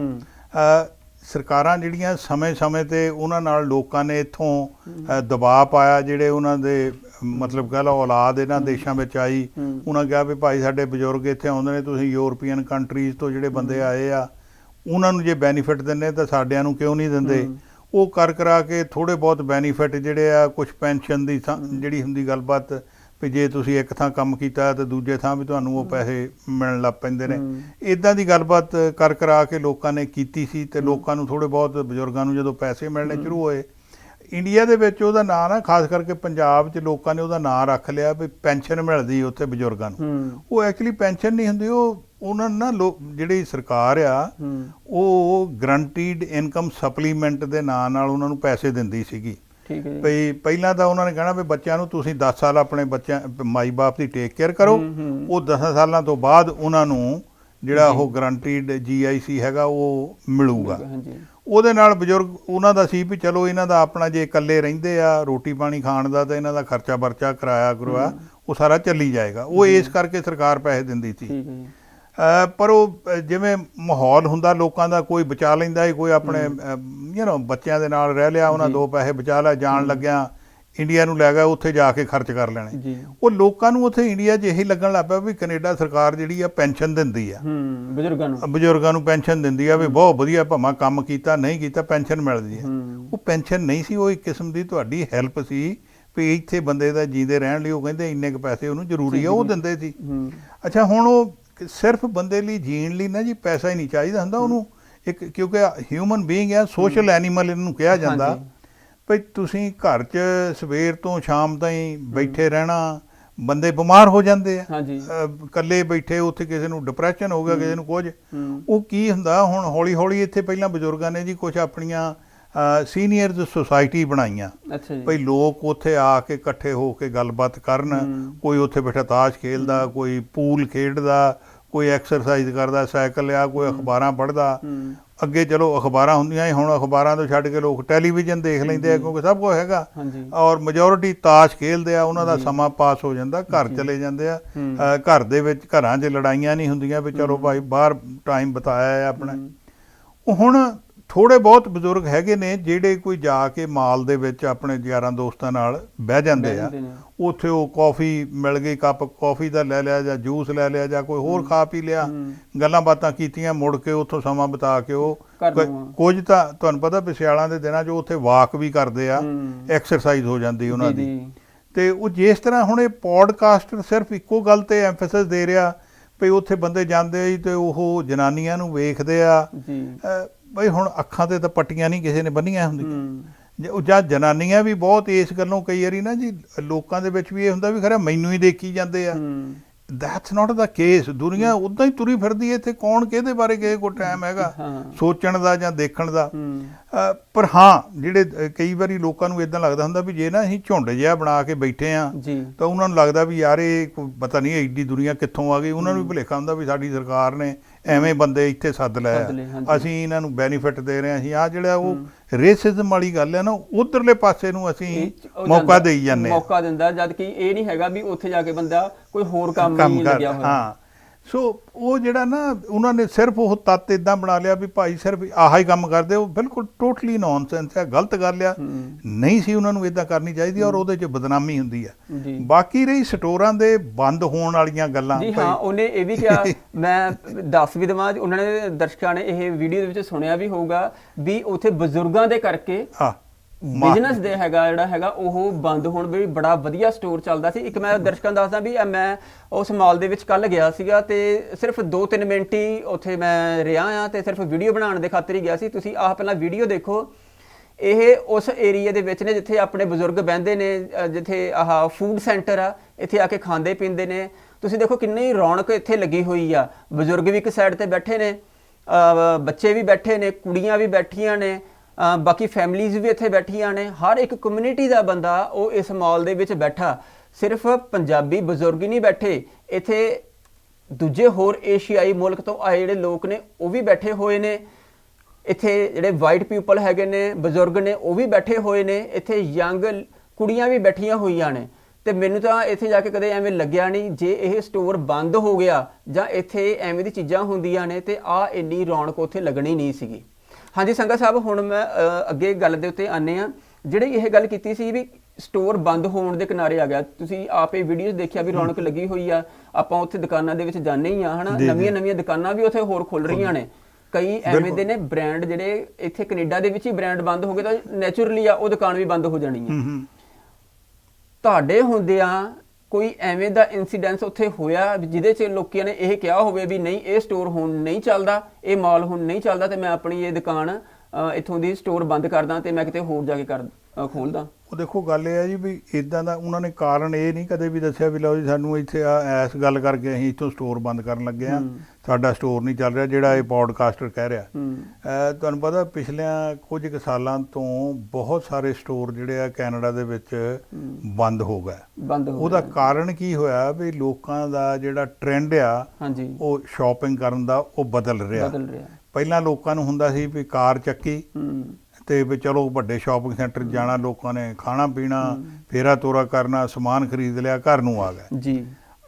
ਸਰਕਾਰਾਂ ਜਿਹੜੀਆਂ ਸਮੇਂ-ਸਮੇਂ ਤੇ ਉਹਨਾਂ ਨਾਲ ਲੋਕਾਂ ਨੇ ਇੱਥੋਂ ਦਬਾਅ ਪਾਇਆ ਜਿਹੜੇ ਉਹਨਾਂ ਦੇ ਮਤਲਬ ਕਹ ਲਓ ਔਲਾਦ ਇਹਨਾਂ ਦੇਸ਼ਾਂ ਵਿੱਚ ਆਈ। ਉਹਨਾਂ ਕਿਹਾ ਵੀ ਭਾਈ ਸਾਡੇ ਬਜ਼ੁਰਗ ਇੱਥੇ ਆਉਂਦੇ ਨੇ ਤੁਸੀਂ ਯੂਰਪੀਅਨ ਕੰਟਰੀਜ਼ ਤੋਂ ਜਿਹੜੇ ਬੰਦੇ ਆਏ ਆ ਉਹਨਾਂ ਨੂੰ ਜੇ ਬੈਨੀਫਿਟ ਦਿੰਦੇ ਤਾਂ ਸਾਡਿਆਂ ਨੂੰ ਕਿਉਂ ਨਹੀਂ ਦਿੰਦੇ। ਉਹ ਕਰ ਕਰਾ ਕੇ ਥੋੜੇ ਬਹੁਤ ਬੈਨੀਫਿਟ ਜਿਹੜੇ ਆ ਕੁਝ ਪੈਨਸ਼ਨ ਦੀ ਜਿਹੜੀ ਹੁੰਦੀ ਗੱਲਬਾਤ ਵੀ ਜੇ ਤੁਸੀਂ ਇੱਕ ਥਾਂ ਕੰਮ ਕੀਤਾ ਤੇ ਦੂਜੇ ਥਾਂ ਵੀ ਤੁਹਾਨੂੰ ਉਹ ਪੈਸੇ ਮਿਲਣ ਲੱਗ ਪੈਂਦੇ ਨੇ। ਇਦਾਂ ਦੀ ਗੱਲਬਾਤ ਕਰ ਕਰਾ ਕੇ ਲੋਕਾਂ ਨੇ ਕੀਤੀ ਸੀ ਤੇ ਲੋਕਾਂ ਨੂੰ ਥੋੜੇ ਬਹੁਤ ਬਜ਼ੁਰਗਾਂ ਨੂੰ ਜਦੋਂ ਪੈਸੇ ਮਿਲਣੇ ਸ਼ੁਰੂ ਹੋਏ ਇੰਡੀਆ ਦੇ ਵਿੱਚ ਉਹਦਾ ਨਾਂ ਨਾ ਖਾਸ ਕਰਕੇ ਪੰਜਾਬ 'ਚ ਲੋਕਾਂ ਨੇ ਉਹਦਾ ਨਾਂ ਰੱਖ ਲਿਆ ਵੀ ਪੈਨਸ਼ਨ ਮਿਲਦੀ ਉੱਥੇ ਬਜ਼ੁਰਗਾਂ ਨੂੰ। ਉਹ ਐਕਚੁਅਲੀ ਪੈਨਸ਼ਨ ਨਹੀਂ ਹੁੰਦੀ ਉਹ ਉਹਨਾਂ ਨੂੰ ਜਿਹੜੀ ਸਰਕਾਰ ਆ ਉਹ ਗਰੰਟੀਡ ਇਨਕਮ ਸਪਲੀਮੈਂਟ ਦੇ ਨਾਂ ਨਾਲ ਉਹਨਾਂ ਨੂੰ ਪੈਸੇ ਦਿੰਦੀ ਸੀਗੀ। ਠੀਕ ਹੈ ਜੀ। ਭਈ ਪਹਿਲਾਂ ਤਾਂ ਉਹਨਾਂ ਨੇ ਕਹਿਣਾ ਵੀ ਬੱਚਿਆਂ ਨੂੰ ਤੁਸੀਂ 10 ਸਾਲ ਆਪਣੇ ਬੱਚਿਆਂ ਮਾਈ ਬਾਪ ਦੀ ਟੇਕ ਕੇਅਰ ਕਰੋ। ਉਹ 10 ਸਾਲਾਂ ਤੋਂ ਬਾਅਦ ਉਹਨਾਂ ਨੂੰ ਜਿਹੜਾ ਉਹ ਗਰੰਟੀਡ ਜੀਆਈਸੀ ਹੈਗਾ ਉਹ ਮਿਲੂਗਾ। ਹਾਂਜੀ। ਉਹਦੇ ਨਾਲ ਬਜ਼ੁਰਗ ਉਹਨਾਂ ਦਾ ਸੀ ਵੀ ਚਲੋ ਇਹਨਾਂ ਦਾ ਆਪਣਾ ਜੇ ਇਕੱਲੇ ਰਹਿੰਦੇ ਆ ਰੋਟੀ ਪਾਣੀ ਖਾਣ ਦਾ ਤਾਂ ਇਹਨਾਂ ਦਾ ਖਰਚਾ ਵਰਚਾ ਕਿਰਾਇਆ ਕਰਵਾ ਉਹ ਸਾਰਾ ਚੱਲੀ ਜਾਏਗਾ। ਉਹ ਇਸ ਕਰਕੇ ਸਰਕਾਰ ਪੈਸੇ ਦਿੰਦੀ ਸੀ। ਠੀਕ ਹੈ ਜੀ। ਅ, ਪਰ ਉਹ ਜਿਵੇਂ ਮਾਹੌਲ ਹੁੰਦਾ ਲੋਕਾਂ ਦਾ ਕੋਈ ਬਚਾ ਲੈਂਦਾ ਹੈ ਕੋਈ ਆਪਣੇ ਯੂ نو ਬੱਚਿਆਂ ਦੇ ਨਾਲ ਰਹਿ ਲਿਆ ਉਹਨਾਂ। ਦੋ ਪੈਸੇ ਬਚਾ ਲਿਆ ਜਾਣ ਲੱਗਿਆ ਇੰਡੀਆ ਨੂੰ ਲੈ ਗਿਆ ਉੱਥੇ ਜਾ ਕੇ ਖਰਚ ਕਰ ਲੈਣੇ। ਉਹ ਲੋਕਾਂ ਨੂੰ ਉੱਥੇ ਇੰਡੀਆ 'ਚ ਇਹੀ ਲੱਗਣ ਲੱਗ ਪਿਆ ਵੀ ਕੈਨੇਡਾ ਸਰਕਾਰ ਜਿਹੜੀ ਆ ਪੈਨਸ਼ਨ ਦਿੰਦੀ ਆ। ਹੂੰ ਬਜ਼ੁਰਗਾਂ ਨੂੰ। ਬਜ਼ੁਰਗਾਂ ਨੂੰ ਪੈਨਸ਼ਨ ਦਿੰਦੀ ਆ ਵੀ ਬਹੁਤ ਵਧੀਆ ਭਾਵੇਂ ਕੰਮ ਕੀਤਾ ਨਹੀਂ ਕੀਤਾ ਪੈਨਸ਼ਨ ਮਿਲਦੀ ਆ। ਉਹ ਪੈਨਸ਼ਨ ਨਹੀਂ ਸੀ ਉਹ ਇੱਕ ਕਿਸਮ ਦੀ ਤੁਹਾਡੀ ਹੈਲਪ ਸੀ ਵੀ ਇੱਥੇ ਬੰਦੇ ਦਾ ਜੀਂਦੇ ਰਹਿਣ ਲਈ ਉਹ ਕਹਿੰਦੇ ਇੰਨੇ ਕੁ ਪੈਸੇ ਉਹਨੂੰ ਜ਼ਰੂਰੀ ਆ ਉਹ ਦਿੰਦੇ ਸੀ। ਅੱਛਾ ਹੁਣ ਉਹ ਕ- ਸਿਰਫ ਬੰਦੇ ਲਈ ਜੀਣ ਲਈ ਨਾ ਜੀ ਪੈਸਾ ਹੀ ਨਹੀਂ ਚਾਹੀਦਾ ਹੁੰਦਾ ਉਹਨੂੰ। ਇੱਕ ਕਿਉਂਕਿ ਹਿਊਮਨ ਬੀਇੰਗ ਆ ਸੋਸ਼ਲ ਐਨੀਮਲ ਇਹਨੂੰ ਕਿਹਾ ਜਾਂਦਾ। ਭਈ ਤੁਸੀਂ ਘਰ 'ਚ ਸਵੇਰ ਤੋਂ ਸ਼ਾਮ ਤਾਈਂ ਬੈਠੇ ਰਹਿਣਾ ਬੰਦੇ ਬਿਮਾਰ ਹੋ ਜਾਂਦੇ ਆ। ਹਾਂਜੀ। ਇਕੱਲੇ ਬੈਠੇ ਉੱਥੇ ਕਿਸੇ ਨੂੰ ਡਿਪਰੈਸ਼ਨ ਹੋ ਗਿਆ ਕਿਸੇ ਨੂੰ ਕੁਝ। ਹੂੰ। ਉਹ ਕੀ ਹੁੰਦਾ ਹੁਣ ਹੌਲੀ ਹੌਲੀ ਇੱਥੇ ਪਹਿਲਾਂ ਬਜ਼ੁਰਗਾਂ ਨੇ ਜੀ ਕੁਝ ਆਪਣੀਆਂ ਸੀਨੀਅਰਜ਼ ਸੁਸਾਇਟੀ ਬਣਾਈਆਂ। ਅੱਛਾ ਜੀ। ਭਈ ਲੋਕ ਉੱਥੇ ਆ ਕੇ ਇਕੱਠੇ ਹੋ ਕੇ ਗੱਲਬਾਤ ਕਰਨ। ਕੋਈ ਉੱਥੇ ਬੈਠਾ ਤਾਸ਼ ਖੇਲਦਾ ਕੋਈ ਪੂਲ ਖੇਡਦਾ ਕੋਈ ਐਕਸਰਸਾਈਜ਼ ਕਰਦਾ ਸਾਈਕਲ ਆ ਕੋਈ ਅਖਬਾਰਾਂ ਪੜ੍ਹਦਾ। ਅੱਗੇ ਚਲੋ ਅਖਬਾਰਾਂ ਹੁੰਦੀਆਂ ਹੁਣ ਅਖਬਾਰਾਂ ਤੋਂ ਛੱਡ ਕੇ ਲੋਕ ਟੈਲੀਵਿਜ਼ਨ ਦੇਖ ਲੈਂਦੇ ਆ ਕਿਉਂਕਿ ਸਭ ਕੁਝ ਹੈਗਾ। ਔਰ ਮੈਜੋਰਿਟੀ ਤਾਸ਼ ਖੇਲਦੇ ਆ ਉਹਨਾਂ ਦਾ ਸਮਾਂ ਪਾਸ ਹੋ ਜਾਂਦਾ ਘਰ ਚਲੇ ਜਾਂਦੇ ਆ। ਘਰ ਦੇ ਵਿੱਚ ਘਰਾਂ 'ਚ ਲੜਾਈਆਂ ਨਹੀਂ ਹੁੰਦੀਆਂ ਵੀ ਚਲੋ ਭਾਈ ਬਾਹਰ ਟਾਈਮ ਬਤਾਇਆ ਹੈ। ਆਪਣਾ ਹੁਣ ਥੋੜੇ ਬਹੁਤ ਬਜ਼ੁਰਗ ਹੈਗੇ ਨੇ ਜਿਹੜੇ ਕੋਈ ਜਾ ਕੇ ਮਾਲ ਦੇ ਵਿੱਚ ਆਪਣੇ ਯਾਰਾਂ ਦੋਸਤਾਂ ਨਾਲ ਬਹਿ ਜਾਂਦੇ ਆ। ਉੱਥੇ ਉਹ ਕਾਫੀ ਮਿਲ ਗਈ ਕੱਪ ਕਾਫੀ ਦਾ ਲੈ ਲਿਆ ਜਾਂ ਜੂਸ ਲੈ ਲਿਆ ਜਾਂ ਕੋਈ ਹੋਰ ਖਾ ਪੀ ਲਿਆ। ਗੱਲਾਂ ਬਾਤਾਂ ਕੀਤੀਆਂ ਮੁੜ ਕੇ ਉੱਥੋਂ ਸਮਾਂ ਬਿਤਾ ਕੇ ਉਹ। ਕੁਝ ਤਾਂ ਤੁਹਾਨੂੰ ਪਤਾ ਵੀ ਸਿਆਲਾਂ ਦੇ ਦਿਨਾਂ 'ਚ ਉੱਥੇ ਵਾਕ ਵੀ ਕਰਦੇ ਆ। ਐਕਸਰਸਾਈਜ਼ ਹੋ ਜਾਂਦੀ ਉਹਨਾਂ ਦੀ। ਤੇ ਉਹ ਜਿਸ ਤਰ੍ਹਾਂ ਹੁਣ ਇਹ ਪੋਡਕਾਸਟਰ ਸਿਰਫ ਇੱਕੋ ਗੱਲ ਤੇ ਐਮਫੈਸਿਸ ਦੇ ਰਿਹਾ ਵੀ ਉੱਥੇ ਬੰਦੇ ਜਾਂਦੇ ਆ ਤੇ ਉਹ ਜਨਾਨੀਆਂ ਨੂੰ ਵੇਖਦੇ ਆ ਜੀ ਬਈ ਹੁਣ ਅੱਖਾਂ ਤੇ ਤਾਂ ਪੱਟੀਆਂ ਨਹੀਂ ਕਿਸੇ ਨੇ ਬੰਨੀਆਂ ਹੁੰਦੀਆਂ। ਜੇ ਉਹ ਜਾਂ ਜਨਾਨੀਆਂ ਵੀ ਬਹੁਤ ਇਸ ਗੱਲੋਂ ਕਈ ਵਾਰੀ ਨਾ ਜੀ ਲੋਕਾਂ ਦੇ ਵਿੱਚ ਵੀ ਇਹ ਹੁੰਦਾ ਵੀ ਖਰਾ ਮੈਨੂੰ ਹੀ ਦੇਖੀ ਜਾਂਦੇ ਆ। ਦੈਟਸ ਨਾਟ ਦਾ ਕੇਸ ਦੁਨੀਆ ਉਦਾਂ ਹੀ ਤੁਰੀ ਫਿਰਦੀ ਹੈ ਇੱਥੇ ਕੌਣ ਕਿਹਦੇ ਬਾਰੇ ਕਿਸੇ ਕੋਲ ਟਾਈਮ ਹੈਗਾ। ਸੋਚਣ ਦਾ ਜਾਂ ਦੇਖਣ ਦਾ। ਪਰ ਹਾਂ ਜਿਹੜੇ ਕਈ ਵਾਰੀ ਲੋਕਾਂ ਨੂੰ ਇਦਾਂ ਲੱਗਦਾ ਹੁੰਦਾ ਵੀ ਜੇ ਨਾ ਅਸੀਂ ਝੁੰਡ ਜਿਹਾ ਬਣਾ ਕੇ ਬੈਠੇ ਆ ਤਾਂ ਉਹਨਾਂ ਨੂੰ ਲੱਗਦਾ ਵੀ ਯਾਰ ਇਹ ਕੋਈ ਪਤਾ ਨਹੀਂ ਐਡੀ ਦੁਨੀਆ ਕਿੱਥੋਂ ਆ ਗਈ। ਉਹਨਾਂ ਨੂੰ ਵੀ ਭੁਲੇਖਾ ਹੁੰਦਾ ਵੀ ਸਾਡੀ ਸਰਕਾਰ ਨੇ ਐਵੇਂ ਬੰਦੇ ਇੱਥੇ ਸੱਦ ਲਏ ਸੱਦ ਲਏ, ਆ। ਹਾਂਜੀ। ਅਸੀਂ ਇਹਨਾਂ ਨੂੰ ਬੈਨੀਫਿਟ ਦੇ ਰਹੇ ਹਾਂ ਅਸੀਂ ਆ ਜਿਹੜਾ ਉਹ ਰੇਸਿਜ਼ਮ ਵਾਲੀ ਗੱਲ ਹੈ ਨਾ ਉਧਰਲੇ ਪਾਸੇ ਨੂੰ ਅਸੀਂ ਮੌਕਾ ਦੇਈ ਜਾਂਦੇ ਹਾਂ ਮੌਕਾ ਦਿੰਦਾ ਜਦ ਕਿ ਇਹ ਨਹੀਂ ਹੈਗਾ ਵੀ ਉੱਥੇ ਜਾ ਕੇ ਬੰਦਾ ਕੋਈ ਹੋਰ ਕੰਮ ਨਹੀਂ ਲੱਗਿਆ ਹੋਇਆ। ਹਾਂ। ਸੋ ਉਹ ਜਿਹੜਾ ਨਾ ਉਹਨਾਂ ਨੇ ਸਿਰਫ ਉਹ ਤੱਤ ਇਦਾਂ ਬਣਾ ਲਿਆ ਵੀ ਭਾਈ ਸਿਰਫ ਆਹਾ ਹੀ ਕੰਮ ਕਰਦੇ ਉਹ ਬਿਲਕੁਲ ਟੋਟਲੀ ਨੌਨਸੈਂਸ ਹੈ ਗਲਤ ਗੱਲ ਆ। ਨਹੀਂ ਸੀ ਉਹਨਾਂ ਨੂੰ ਇਦਾਂ ਕਰਨੀ ਚਾਹੀਦੀ ਔਰ ਉਹਦੇ 'ਚ ਬਦਨਾਮੀ ਹੁੰਦੀ ਆ ਬਾਕੀ ਰਹੀ ਸਟੋਰਾਂ ਦੇ ਬੰਦ ਹੋਣ ਵਾਲੀਆਂ ਗੱਲਾਂ ਜੀ ਹਾਂ ਉਹਨੇ ਇਹ ਵੀ ਕਿਹਾ ਮੈਂ ਦੱਸ ਵੀ ਦੇਵਾਂ ਉਹਨਾਂ ਨੇ ਦਰਸ਼ਕਾਂ ਨੇ ਇਹ ਵੀਡੀਓ ਦੇ ਵਿੱਚ ਸੁਣਿਆ ਵੀ ਹੋਊਗਾ ਵੀ ਉੱਥੇ ਬਜ਼ੁਰਗਾਂ ਦੇ ਕਰਕੇ ਬਿਜ਼ਨਸ ਦੇ ਹੈਗਾ, ਜਿਹੜਾ ਹੈਗਾ, ਉਹ ਬੰਦ ਹੋਣ ਵੀ ਬੜਾ ਵਧੀਆ ਸਟੋਰ ਚੱਲਦਾ ਸੀ। ਇੱਕ ਮੈਂ ਦਰਸ਼ਕਾਂ ਨੂੰ ਦੱਸਦਾ ਵੀ ਮੈਂ ਉਸ ਮਾਲ ਦੇ ਵਿੱਚ ਕੱਲ ਗਿਆ ਸੀਗਾ ਤੇ ਸਿਰਫ 2-3 ਮਿੰਟ ਹੀ ਉੱਥੇ ਮੈਂ ਰਿਹਾ ਆ ਤੇ ਸਿਰਫ ਵੀਡੀਓ ਬਣਾਉਣ ਦੇ ਖਾਤਰ ਹੀ ਗਿਆ ਸੀ। ਤੁਸੀਂ ਆਹ ਪਹਿਲਾਂ ਵੀਡੀਓ ਦੇਖੋ। ਇਹ ਉਸ ਏਰੀਆ ਦੇ ਵਿੱਚ ਨੇ ਜਿੱਥੇ ਆਪਣੇ ਬਜ਼ੁਰਗ ਬਹਿੰਦੇ ਨੇ ਜਿੱਥੇ ਆਹ ਫੂਡ ਸੈਂਟਰ ਆ, ਇੱਥੇ ਆ ਕੇ ਖਾਂਦੇ ਪੀਂਦੇ ਨੇ। ਤੁਸੀਂ ਦੇਖੋ ਕਿੰਨੀ ਰੌਣਕ ਇੱਥੇ ਲੱਗੀ ਹੋਈ ਆ। ਬਜ਼ੁਰਗ ਵੀ ਇੱਕ ਸਾਈਡ ਤੇ ਬੈਠੇ ਨੇ ਬੱਚੇ ਵੀ ਬੈਠੇ ਨੇ, ਕੁੜੀਆਂ ਵੀ ਬੈਠੀਆਂ ਨੇ। ਬਾਕੀ ਫੈਮਲੀਆਂ ਵੀ ਇੱਥੇ ਬੈਠੀਆਂ ਨੇ, ਹਰ ਇੱਕ ਕਮਿਊਨਿਟੀ ਦਾ ਬੰਦਾ ਉਹ ਇਸ ਮਾਲ ਦੇ ਵਿੱਚ ਬੈਠਾ। ਸਿਰਫ ਪੰਜਾਬੀ ਬਜ਼ੁਰਗ ਹੀ ਨਹੀਂ ਬੈਠੇ, ਇੱਥੇ ਦੂਜੇ ਹੋਰ ਏਸ਼ੀਆਈ ਮੁਲਕ ਤੋਂ ਆਏ ਜਿਹੜੇ ਲੋਕ ਨੇ, ਉਹ ਵੀ ਬੈਠੇ ਹੋਏ ਨੇ। ਇੱਥੇ ਜਿਹੜੇ ਵਾਈਟ ਪੀਪਲ ਹੈਗੇ ਨੇ, ਬਜ਼ੁਰਗ ਨੇ, ਉਹ ਵੀ ਬੈਠੇ ਹੋਏ ਨੇ। ਇੱਥੇ ਯੰਗ ਕੁੜੀਆਂ ਵੀ ਬੈਠੀਆਂ ਹੋਈਆਂ ਨੇ। ਤੇ ਮੈਨੂੰ ਤਾਂ ਇੱਥੇ ਜਾ ਕੇ ਕਦੇ ਐਵੇਂ ਲੱਗਿਆ ਨਹੀਂ ਜੇ ਇਹ ਸਟੋਰ ਬੰਦ ਹੋ ਗਿਆ ਜਾਂ ਇੱਥੇ ਐਵੇਂ ਦੀ ਚੀਜ਼ਾਂ ਹੁੰਦੀਆਂ ਨੇ ਤੇ ਆ ਇੰਨੀ ਰੌਣਕ ਉੱਥੇ ਲੱਗਣੀ ਨਹੀਂ ਸੀਗੀ। ਹਾਂਜੀ ਸੰਗਾ ਸਾਹਿਬ ਹੁਣ ਮੈਂ ਅੱਗੇ ਗੱਲ ਦੇ ਉੱਤੇ ਆਨੇ ਆ ਜਿਹੜੀ ਇਹ ਗੱਲ ਕੀਤੀ ਸੀ ਵੀ ਸਟੋਰ ਬੰਦ ਹੋਣ ਦੇ ਕਿਨਾਰੇ ਆ ਗਿਆ ਤੁਸੀਂ ਆਪੇ ਵੀਡੀਓਜ਼ ਦੇਖਿਆ ਵੀ ਰੌਣਕ ਲੱਗੀ ਹੋਈ ਆ ਆਪਾਂ ਉੱਥੇ ਦੁਕਾਨਾਂ ਦੇ ਵਿੱਚ ਜਾਂਦੇ ਹੀ ਆ ਹਨਾ। ਨਵੀਆਂ ਨਵੀਆਂ ਦੁਕਾਨਾਂ ਵੀ ਉੱਥੇ ਹੋਰ ਖੁੱਲ ਰਹੀਆਂ ਨੇ। ਕਈ ਐਵੇਂ ਦੇ ਨੇ ਬ੍ਰਾਂਡ ਜਿਹੜੇ ਇੱਥੇ ਕੈਨੇਡਾ ਦੇ ਵਿੱਚ ਹੀ ਬ੍ਰਾਂਡ ਬੰਦ ਹੋ ਗਏ ਤਾਂ ਨੇਚਰਲੀ ਆ ਉਹ ਦੁਕਾਨ ਵੀ ਬੰਦ ਹੋ ਜਾਣੀ ਹੂੰ। ਤੁਹਾਡੇ ਹੁੰਦਿਆਂ ਕੋਈ ਐਵੇਂ ਦਾ ਇਨਸੀਡੈਂਸ ਉੱਥੇ ਹੋਇਆ ਜਿਹਦੇ 'ਚ ਲੋਕਾਂ ਨੇ ਇਹ ਕਿਹਾ ਹੋਵੇ ਵੀ ਨਹੀਂ ਇਹ ਸਟੋਰ ਹੁਣ ਨਹੀਂ ਚੱਲਦਾ ਇਹ ਮਾਲ ਹੁਣ ਨਹੀਂ ਚੱਲਦਾ ਤੇ ਮੈਂ ਆਪਣੀ ਇਹ ਦੁਕਾਨ ਇੱਥੋਂ ਦੀ ਸਟੋਰ ਬੰਦ ਕਰਦਾ ਤੇ ਮੈਂ ਕਿਤੇ ਹੋਰ ਜਾ ਕੇ ਕਰ ਖੋਲਦਾ। ਉਹ ਦੇਖੋ ਗੱਲ ਇਹ ਹੈ ਜੀ ਵੀ ਇਦਾਂ ਦਾ ਉਹਨਾਂ ਨੇ ਕਾਰਨ ਇਹ ਨਹੀਂ ਕਦੇ ਵੀ ਦੱਸਿਆ ਵੀ ਲਓ ਜੀ ਸਾਨੂੰ ਇੱਥੇ ਆ ਐਸ ਗੱਲ ਕਰਕੇ ਅਸੀਂ ਇੱਥੋਂ ਸਟੋਰ ਬੰਦ ਕਰਨ ਲੱਗੇ ਆ ਸਾਡਾ ਸਟੋਰ ਨਹੀਂ ਚੱਲ ਰਿਹਾ ਜਿਹੜਾ ਇਹ ਪੋਡਕਾਸਟਰ ਕਹਿ ਰਿਹਾ। ਤੁਹਾਨੂੰ ਪਤਾ ਪਿਛਲਿਆਂ ਕੁਝ ਕੁ ਸਾਲਾਂ ਤੋਂ ਬਹੁਤ ਸਾਰੇ ਸਟੋਰ ਜਿਹੜੇ ਆ ਕੈਨੇਡਾ ਦੇ ਵਿੱਚ ਬੰਦ ਹੋ ਗਏ। ਬੰਦ ਹੋ ਉਹਦਾ। ਕਾਰਨ ਕੀ ਹੋਇਆ ਵੀ ਲੋਕਾਂ ਦਾ ਜਿਹੜਾ ਟ੍ਰੈਂਡ ਆ ਹਾਂਜੀ। ਉਹ ਸ਼ਾਪਿੰਗ ਕਰਨ ਦਾ ਉਹ ਬਦਲ ਰਿਹਾ। ਬਦਲ ਰਿਹਾ। ਪਹਿਲਾਂ ਲੋਕਾਂ ਨੂੰ ਹੁੰਦਾ ਸੀ ਵੀ ਕਾਰ ਚੱਕੀ ਤੇ ਵੀ ਚਲੋ ਵੱਡੇ ਸ਼ਾਪਿੰਗ ਸੈਂਟਰ ਜਾਣਾ ਲੋਕਾਂ ਨੇ ਖਾਣਾ ਪੀਣਾ ਫੇਰਾ ਤੋਰਾ ਕਰਨਾ ਸਮਾਨ ਖਰੀਦ ਲਿਆ ਘਰ ਨੂੰ ਆ ਗਏ। ਜੀ।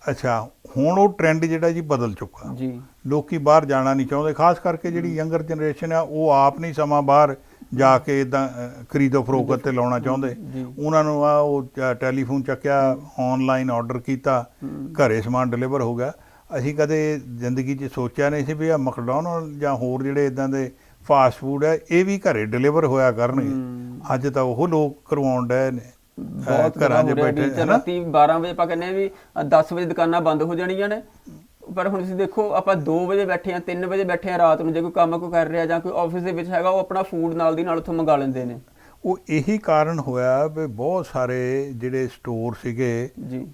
ਅੱਛਾ ਹੁਣ ਉਹ ਟ੍ਰੈਂਡ ਜਿਹੜਾ ਜੀ ਬਦਲ ਚੁੱਕਾ। ਜੀ। ਲੋਕੀ ਬਾਹਰ ਜਾਣਾ ਨਹੀਂ ਚਾਹੁੰਦੇ ਖਾਸ ਕਰਕੇ ਜਿਹੜੀ ਯੰਗਰ ਜਨਰੇਸ਼ਨ ਆ ਉਹ ਆਪ ਨਹੀਂ ਸਮਾਂ ਬਾਹਰ ਜਾ ਕੇ ਇਦਾਂ ਖਰੀਦੋ ਫਰੋਖਤ ਤੇ ਲਾਉਣਾ ਚਾਹੁੰਦੇ। ਉਹਨਾਂ ਨੂੰ ਆ ਉਹ ਟੈਲੀਫੋਨ ਚੱਕਿਆ ਆਨਲਾਈਨ ਆਰਡਰ ਕੀਤਾ ਘਰੇ ਸਮਾਨ ਡਿਲੀਵਰ ਹੋ ਗਿਆ। ਅਸੀਂ ਕਦੇ ਜ਼ਿੰਦਗੀ 'ਚ ਸੋਚਿਆ ਨਹੀਂ ਸੀ ਵੀ ਆ ਮੈਕਡੋਨਲਡ ਜਾਂ ਹੋਰ ਜਿਹੜੇ ਇਦਾਂ ਦੇ ਫਾਸਟ ਫੂਡ ਹੈ ਇਹ ਵੀ ਘਰੇ ਡਿਲੀਵਰ ਹੋਇਆ ਕਰਨਗੇ। ਅੱਜ ਤਾਂ ਉਹ ਲੋਕ ਕਰਵਾਉਣ ਡਏ ਨੇ। ਬਹੁਤ ਘਰਾਂ 'ਚ ਹੋ ਬੈਠੇ ਵੀ ਹਨਾ? ਰਾਤੀ 12 ਵਜੇ ਆਪਾਂ ਕਹਿੰਦੇ ਆ ਵੀ 10 ਵਜੇ ਦੁਕਾਨਾਂ ਬੰਦ ਹੋ ਜਾਣੀਆਂ ਨੇ ਪਰ ਹੁਣ ਤੁਸੀਂ ਦੇਖੋ ਆਪਾਂ 2 ਵਜੇ ਬੈਠੇ ਆ 3 ਵਜੇ ਬੈਠੇ ਆ ਰਾਤ ਨੂੰ ਜੇ ਕੋਈ ਕੰਮ ਕੋ ਕਰ ਰਿਹਾ ਜਾਂ ਕੋਈ ਆਫਿਸ ਦੇ ਵਿੱਚ ਹੈਗਾ ਉਹ ਆਪਣਾ ਫੂਡ ਨਾਲ ਦੀ ਨਾਲ ਉੱਥੋਂ ਮੰਗਾ ਲੈਂਦੇ ਨੇ ਉਹ ਇਹੀ ਕਾਰਨ ਹੋਇਆ ਵੀ ਬਹੁਤ ਸਾਰੇ ਜਿਹੜੇ ਸਟੋਰ ਸੀਗੇ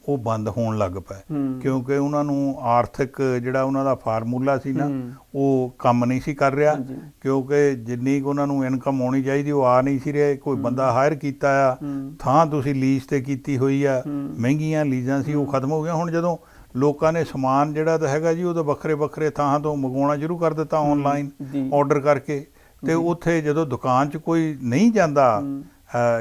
ਉਹ ਬੰਦ ਹੋਣ ਲੱਗ ਪਏ। ਕਿਉਂਕਿ ਉਹਨਾਂ ਨੂੰ ਆਰਥਿਕ ਜਿਹੜਾ ਉਹਨਾਂ ਦਾ ਫਾਰਮੂਲਾ ਸੀ ਨਾ। ਉਹ ਕੰਮ ਨਹੀਂ ਸੀ ਕਰ ਰਿਹਾ। ਕਿਉਂਕਿ ਜਿੰਨੀ ਕੁ ਉਹਨਾਂ ਨੂੰ ਇਨਕਮ ਹੋਣੀ ਚਾਹੀਦੀ ਉਹ ਆ ਨਹੀਂ ਸੀ ਰਿਹਾ ਕੋਈ ਬੰਦਾ ਹਾਇਰ ਕੀਤਾ ਆ। ਥਾਂ ਤੁਸੀਂ ਲੀਜ਼ ਤੇ ਕੀਤੀ ਹੋਈ ਆ। ਮਹਿੰਗੀਆਂ ਲੀਜ਼ਾਂ ਸੀ ਉਹ ਖਤਮ ਹੋ ਗਈਆਂ ਹੁਣ ਜਦੋਂ ਲੋਕਾਂ ਨੇ ਸਮਾਨ ਜਿਹੜਾ ਤਾਂ ਹੈਗਾ ਜੀ ਉਹ ਤਾਂ ਵੱਖਰੇ ਵੱਖਰੇ ਥਾਂ ਤੋਂ ਮੰਗਵਾਉਣਾ ਸ਼ੁਰੂ ਕਰ ਦਿੱਤਾ ਆਨਲਾਈਨ। ਆਰਡਰ ਕਰਕੇ ਤੇ ਉੱਥੇ ਜਦੋਂ ਦੁਕਾਨ 'ਚ ਕੋਈ ਨਹੀਂ ਜਾਂਦਾ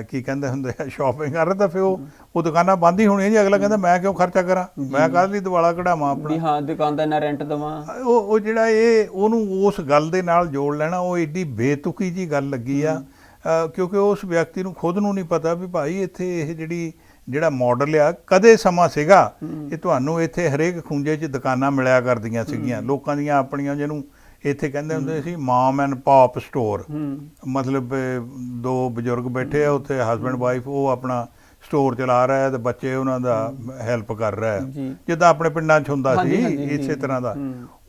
ਕੀ ਕਹਿੰਦੇ ਹੁੰਦੇ ਆ ਸ਼ਾਪਿੰਗ ਕਰ ਰਿਹਾ ਤਾਂ ਫਿਰ ਉਹ ਉਹ ਦੁਕਾਨਾਂ ਬੰਦ ਹੀ ਹੋਣੀਆਂ ਜੀ। ਅਗਲਾ ਕਹਿੰਦਾ ਮੈਂ ਕਿਉਂ ਖਰਚਾ ਕਰਾਂ? ਮੈਂ ਕਾਹਦੇ ਲਈ ਦਿਵਾਲਾ ਕਢਾਵਾਂ ਆਪਣਾ? ਵੀ ਹਾਂ ਦੁਕਾਨ ਦਾ ਇੰਨਾ ਰੈਂਟ ਦਵਾਂ। ਉਹ ਉਹ ਜਿਹੜਾ ਇਹ ਉਹਨੂੰ ਉਸ ਗੱਲ ਦੇ ਨਾਲ ਜੋੜ ਲੈਣਾ ਉਹ ਏਡੀ ਬੇਤੁਕੀ ਜੀ ਗੱਲ ਲੱਗੀ ਆ। ਕਿਉਂਕਿ ਉਸ ਵਿਅਕਤੀ ਨੂੰ ਖੁਦ ਨੂੰ ਨਹੀਂ ਪਤਾ ਵੀ ਭਾਈ ਇੱਥੇ ਇਹ ਜਿਹੜੀ ਜਿਹੜਾ ਮਾਡਲ ਆ ਕਦੇ ਸਮਾਂ ਸੀਗਾ ਇਹ ਤੁਹਾਨੂੰ ਇੱਥੇ ਹਰੇਕ ਖੁੰਝੇ 'ਚ ਦੁਕਾਨਾਂ ਮਿਲਿਆ ਕਰਦੀਆਂ ਸੀਗੀਆਂ। ਲੋਕਾਂ ਦੀਆਂ ਆਪਣੀਆਂ ਜਿਹਨੂੰ ਇੱਥੇ ਕਹਿੰਦੇ ਹੁੰਦੇ ਸੀ ਮਾਮ ਐਂਡ ਪਾਪ ਸਟੋਰ ਮਤਲਬ ਦੋ ਬਜ਼ੁਰਗ ਬੈਠੇ ਆ ਉੱਥੇ ਹਸਬੰਡ ਵਾਈਫ ਉਹ ਆਪਣਾ ਸਟੋਰ ਚਲਾ ਰਿਹਾ ਹੈ ਤੇ ਬੱਚੇ ਉਹਨਾਂ ਦਾ ਹੈਲਪ ਕਰ ਰਿਹਾ ਹੈ। ਜਿੱਦਾਂ ਆਪਣੇ ਪਿੰਡਾਂ 'ਚ ਹੁੰਦਾ ਸੀ ਇਸੇ। ਤਰ੍ਹਾਂ ਦਾ।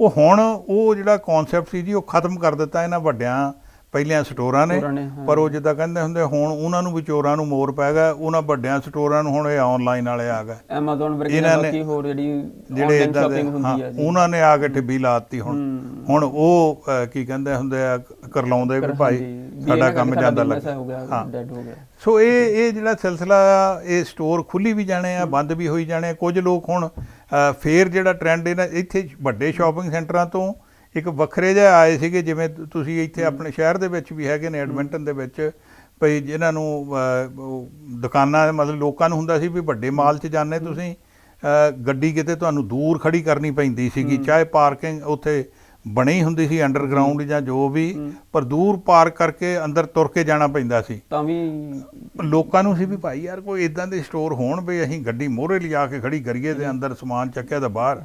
ਉਹ ਹੁਣ ਉਹ ਜਿਹੜਾ ਕਨਸੈਪਟ ਸੀ ਜੀ ਉਹ ਖਤਮ ਕਰ ਦਿੱਤਾ ਇਹਨਾਂ ਵੱਡਿਆਂ ਪਹਿਲਿਆਂ ਸਟੋਰਾਂ ਨੇ। ਪਰ ਉਹ ਜਿੱਦਾਂ ਕਹਿੰਦੇ ਹੁੰਦੇ ਹੁਣ ਉਹਨਾਂ ਨੂੰ ਵੀ ਚੋਰਾਂ ਨੂੰ ਮੋਰ ਪੈ ਗਿਆ ਉਹਨਾਂ ਵੱਡਿਆਂ ਸਟੋਰਾਂ ਨੂੰ ਹੁਣ ਇਹ ਆਨਲਾਈਨ ਵਾਲੇ ਆ ਗਏ। Amazon ਵਰਗੀ ਇਹਨਾਂ ਨੇ- ਬਾਕੀ ਹੋਰ ਜਿਹੜੀ ਜਿਹੜੇ ਆਨਲਾਈਨ ਇਦਾਂ ਦੇ ਸ਼ਾਪਿੰਗ ਹੁੰਦੀ ਹਾਂ ਆ ਜੀ। ਉਹਨਾਂ ਨੇ ਆ ਕੇ ਠੱਬੀ ਲਾਤੀ ਹੁਣ। ਹੁਣ ਉਹ ਕੀ ਕਹਿੰਦੇ ਹੁੰਦੇ ਆ ਕਰਲਾਉਂਦੇ ਵੀ ਭਾਈ ਸਾਡਾ ਕੰਮ ਜਾਂਦਾ ਲੱਗ। ਹੋ ਸੋ ਇਹ ਇਹ ਜਿਹੜਾ ਸਿਲਸਿਲਾ ਇਹ ਸਟੋਰ ਖੁੱਲੀ ਵੀ ਜਾਣੇ ਆ ਬੰਦ ਵੀ ਹੋਈ ਜਾਣੇ ਕੁਝ ਲੋਕ ਹੁਣ ਫੇਰ ਜਿਹੜਾ ਟ੍ਰੈਂਡ ਇਹਨਾਂ ਇੱਥੇ ਵੱਡੇ ਸ਼ਾਪਿੰਗ ਸੈਂਟਰਾਂ ਤੋਂ ਇੱਕ ਵੱਖਰੇ ਜਿਹਾ ਆਏ ਸੀਗੇ ਜਿਵੇਂ ਤੁਸੀਂ ਇੱਥੇ ਆਪਣੇ ਸ਼ਹਿਰ ਦੇ ਵਿੱਚ ਵੀ ਹੈਗੇ ਨੇ ਐਡਮਿੰਟਨ ਦੇ ਵਿੱਚ ਭਈ ਜਿਨ੍ਹਾਂ ਨੂੰ ਦੁਕਾਨਾਂ ਮਤਲਬ ਲੋਕਾਂ ਨੂੰ ਹੁੰਦਾ ਸੀ ਵੀ ਵੱਡੇ ਮਾਲ 'ਚ ਜਾਂਦੇ ਤੁਸੀਂ ਗੱਡੀ ਕਿਤੇ ਤੁਹਾਨੂੰ ਦੂਰ ਖੜੀ ਕਰਨੀ ਪੈਂਦੀ ਸੀਗੀ ਚਾਹੇ ਪਾਰਕਿੰਗ ਉੱਥੇ ਬਣੀ ਹੁੰਦੀ ਸੀ ਅੰਡਰਗਰਾਉਂਡ ਜਾਂ ਜੋ ਵੀ ਪਰ ਦੂਰ ਪਾਰਕ ਕਰਕੇ ਅੰਦਰ ਤੁਰ ਕੇ ਜਾਣਾ ਪੈਂਦਾ ਸੀ। ਤਾਂ ਵੀ ਲੋਕਾਂ ਨੂੰ ਸੀ ਵੀ ਭਾਈ ਯਾਰ ਕੋਈ ਇਦਾਂ ਦੇ ਸਟੋਰ ਹੋਣ ਵੀ ਅਸੀਂ ਗੱਡੀ ਮੋਹਰੇ ਲਿਜਾ ਕੇ ਖੜੀ ਕਰੀਏ ਤੇ ਅੰਦਰ ਸਮਾਨ ਚੱਕਿਆ ਤਾਂ ਬਾਹਰ।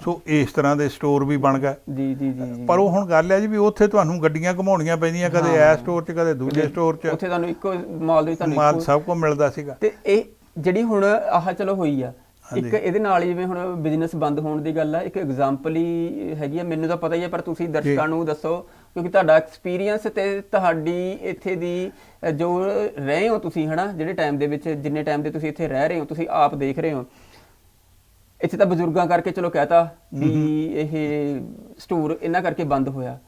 ਸੋ ਇਸ ਤਰ੍ਹਾਂ ਦੇ ਸਟੋਰ ਵੀ ਬਣ ਗਏ। ਜੀ ਜੀ ਜੀ। ਪਰ ਉਹ ਹੁਣ ਗੱਲ ਹੈ ਜੀ ਵੀ ਉੱਥੇ ਤੁਹਾਨੂੰ ਗੱਡੀਆਂ ਘਮਾਉਣੀਆਂ ਪੈਂਦੀਆਂ ਕਦੇ ਐ ਸਟੋਰ 'ਚ ਕਦੇ ਦੂਜੇ ਸਟੋਰ 'ਚ। ਉੱਥੇ ਤੁਹਾਨੂੰ ਇੱਕੋ ਮਾਲ ਦੇ ਤੁਹਾਨੂੰ ਮਾਲ ਸਭ ਕੁਝ ਮਿਲਦਾ ਸੀਗਾ। ਤੇ ਇਹ ਜਿਹੜੀ ਹੁਣ ਆਹ ਚਲੋ ਹੋਈ ਆ ਇੱਕ। ਇਹਦੇ ਨਾਲ ਹੀ ਜਿਵੇਂ ਹੁਣ ਬਿਜ਼ਨਸ ਬੰਦ ਹੋਣ ਦੀ ਗੱਲ ਆ ਇੱਕ ਐਗਜ਼ਾਮਪਲ ਹੀ ਹੈਗੀ ਆ ਮੈਨੂੰ ਤਾਂ ਪਤਾ ਹੀ ਹੈ ਪਰ ਤੁਸੀਂ ਦਰਸ਼ਕਾਂ ਨੂੰ ਦੱਸੋ ਕਿਉਂਕਿ ਤੁਹਾਡਾ ਐਕਸਪੀਰੀਅੰਸ ਤੇ ਤੁਹਾਡੀ ਇੱਥੇ ਦੀ ਜੋ ਰਹੇ ਹੋ ਤੁਸੀਂ ਹਨਾ ਜਿਹੜੇ ਟਾਈਮ ਦੇ ਵਿੱਚ ਜਿੰਨੇ ਟਾਈਮ ਦੇ ਤੁਸੀਂ ਇੱਥੇ ਰਹਿ ਰਹੇ ਹੋ ਤੁਸੀਂ ਆਪ ਦੇਖ ਰਹੇ ਹੋ। ਇੱਥੇ ਤਾਂ ਬਜ਼ੁਰਗਾਂ ਕਰਕੇ ਚਲੋ ਕਹਤਾ ਵੀ ਇਹ ਸਟੋਰ ਇਹਨਾਂ ਕਰਕੇ ਬੰਦ ਹੋਇਆ।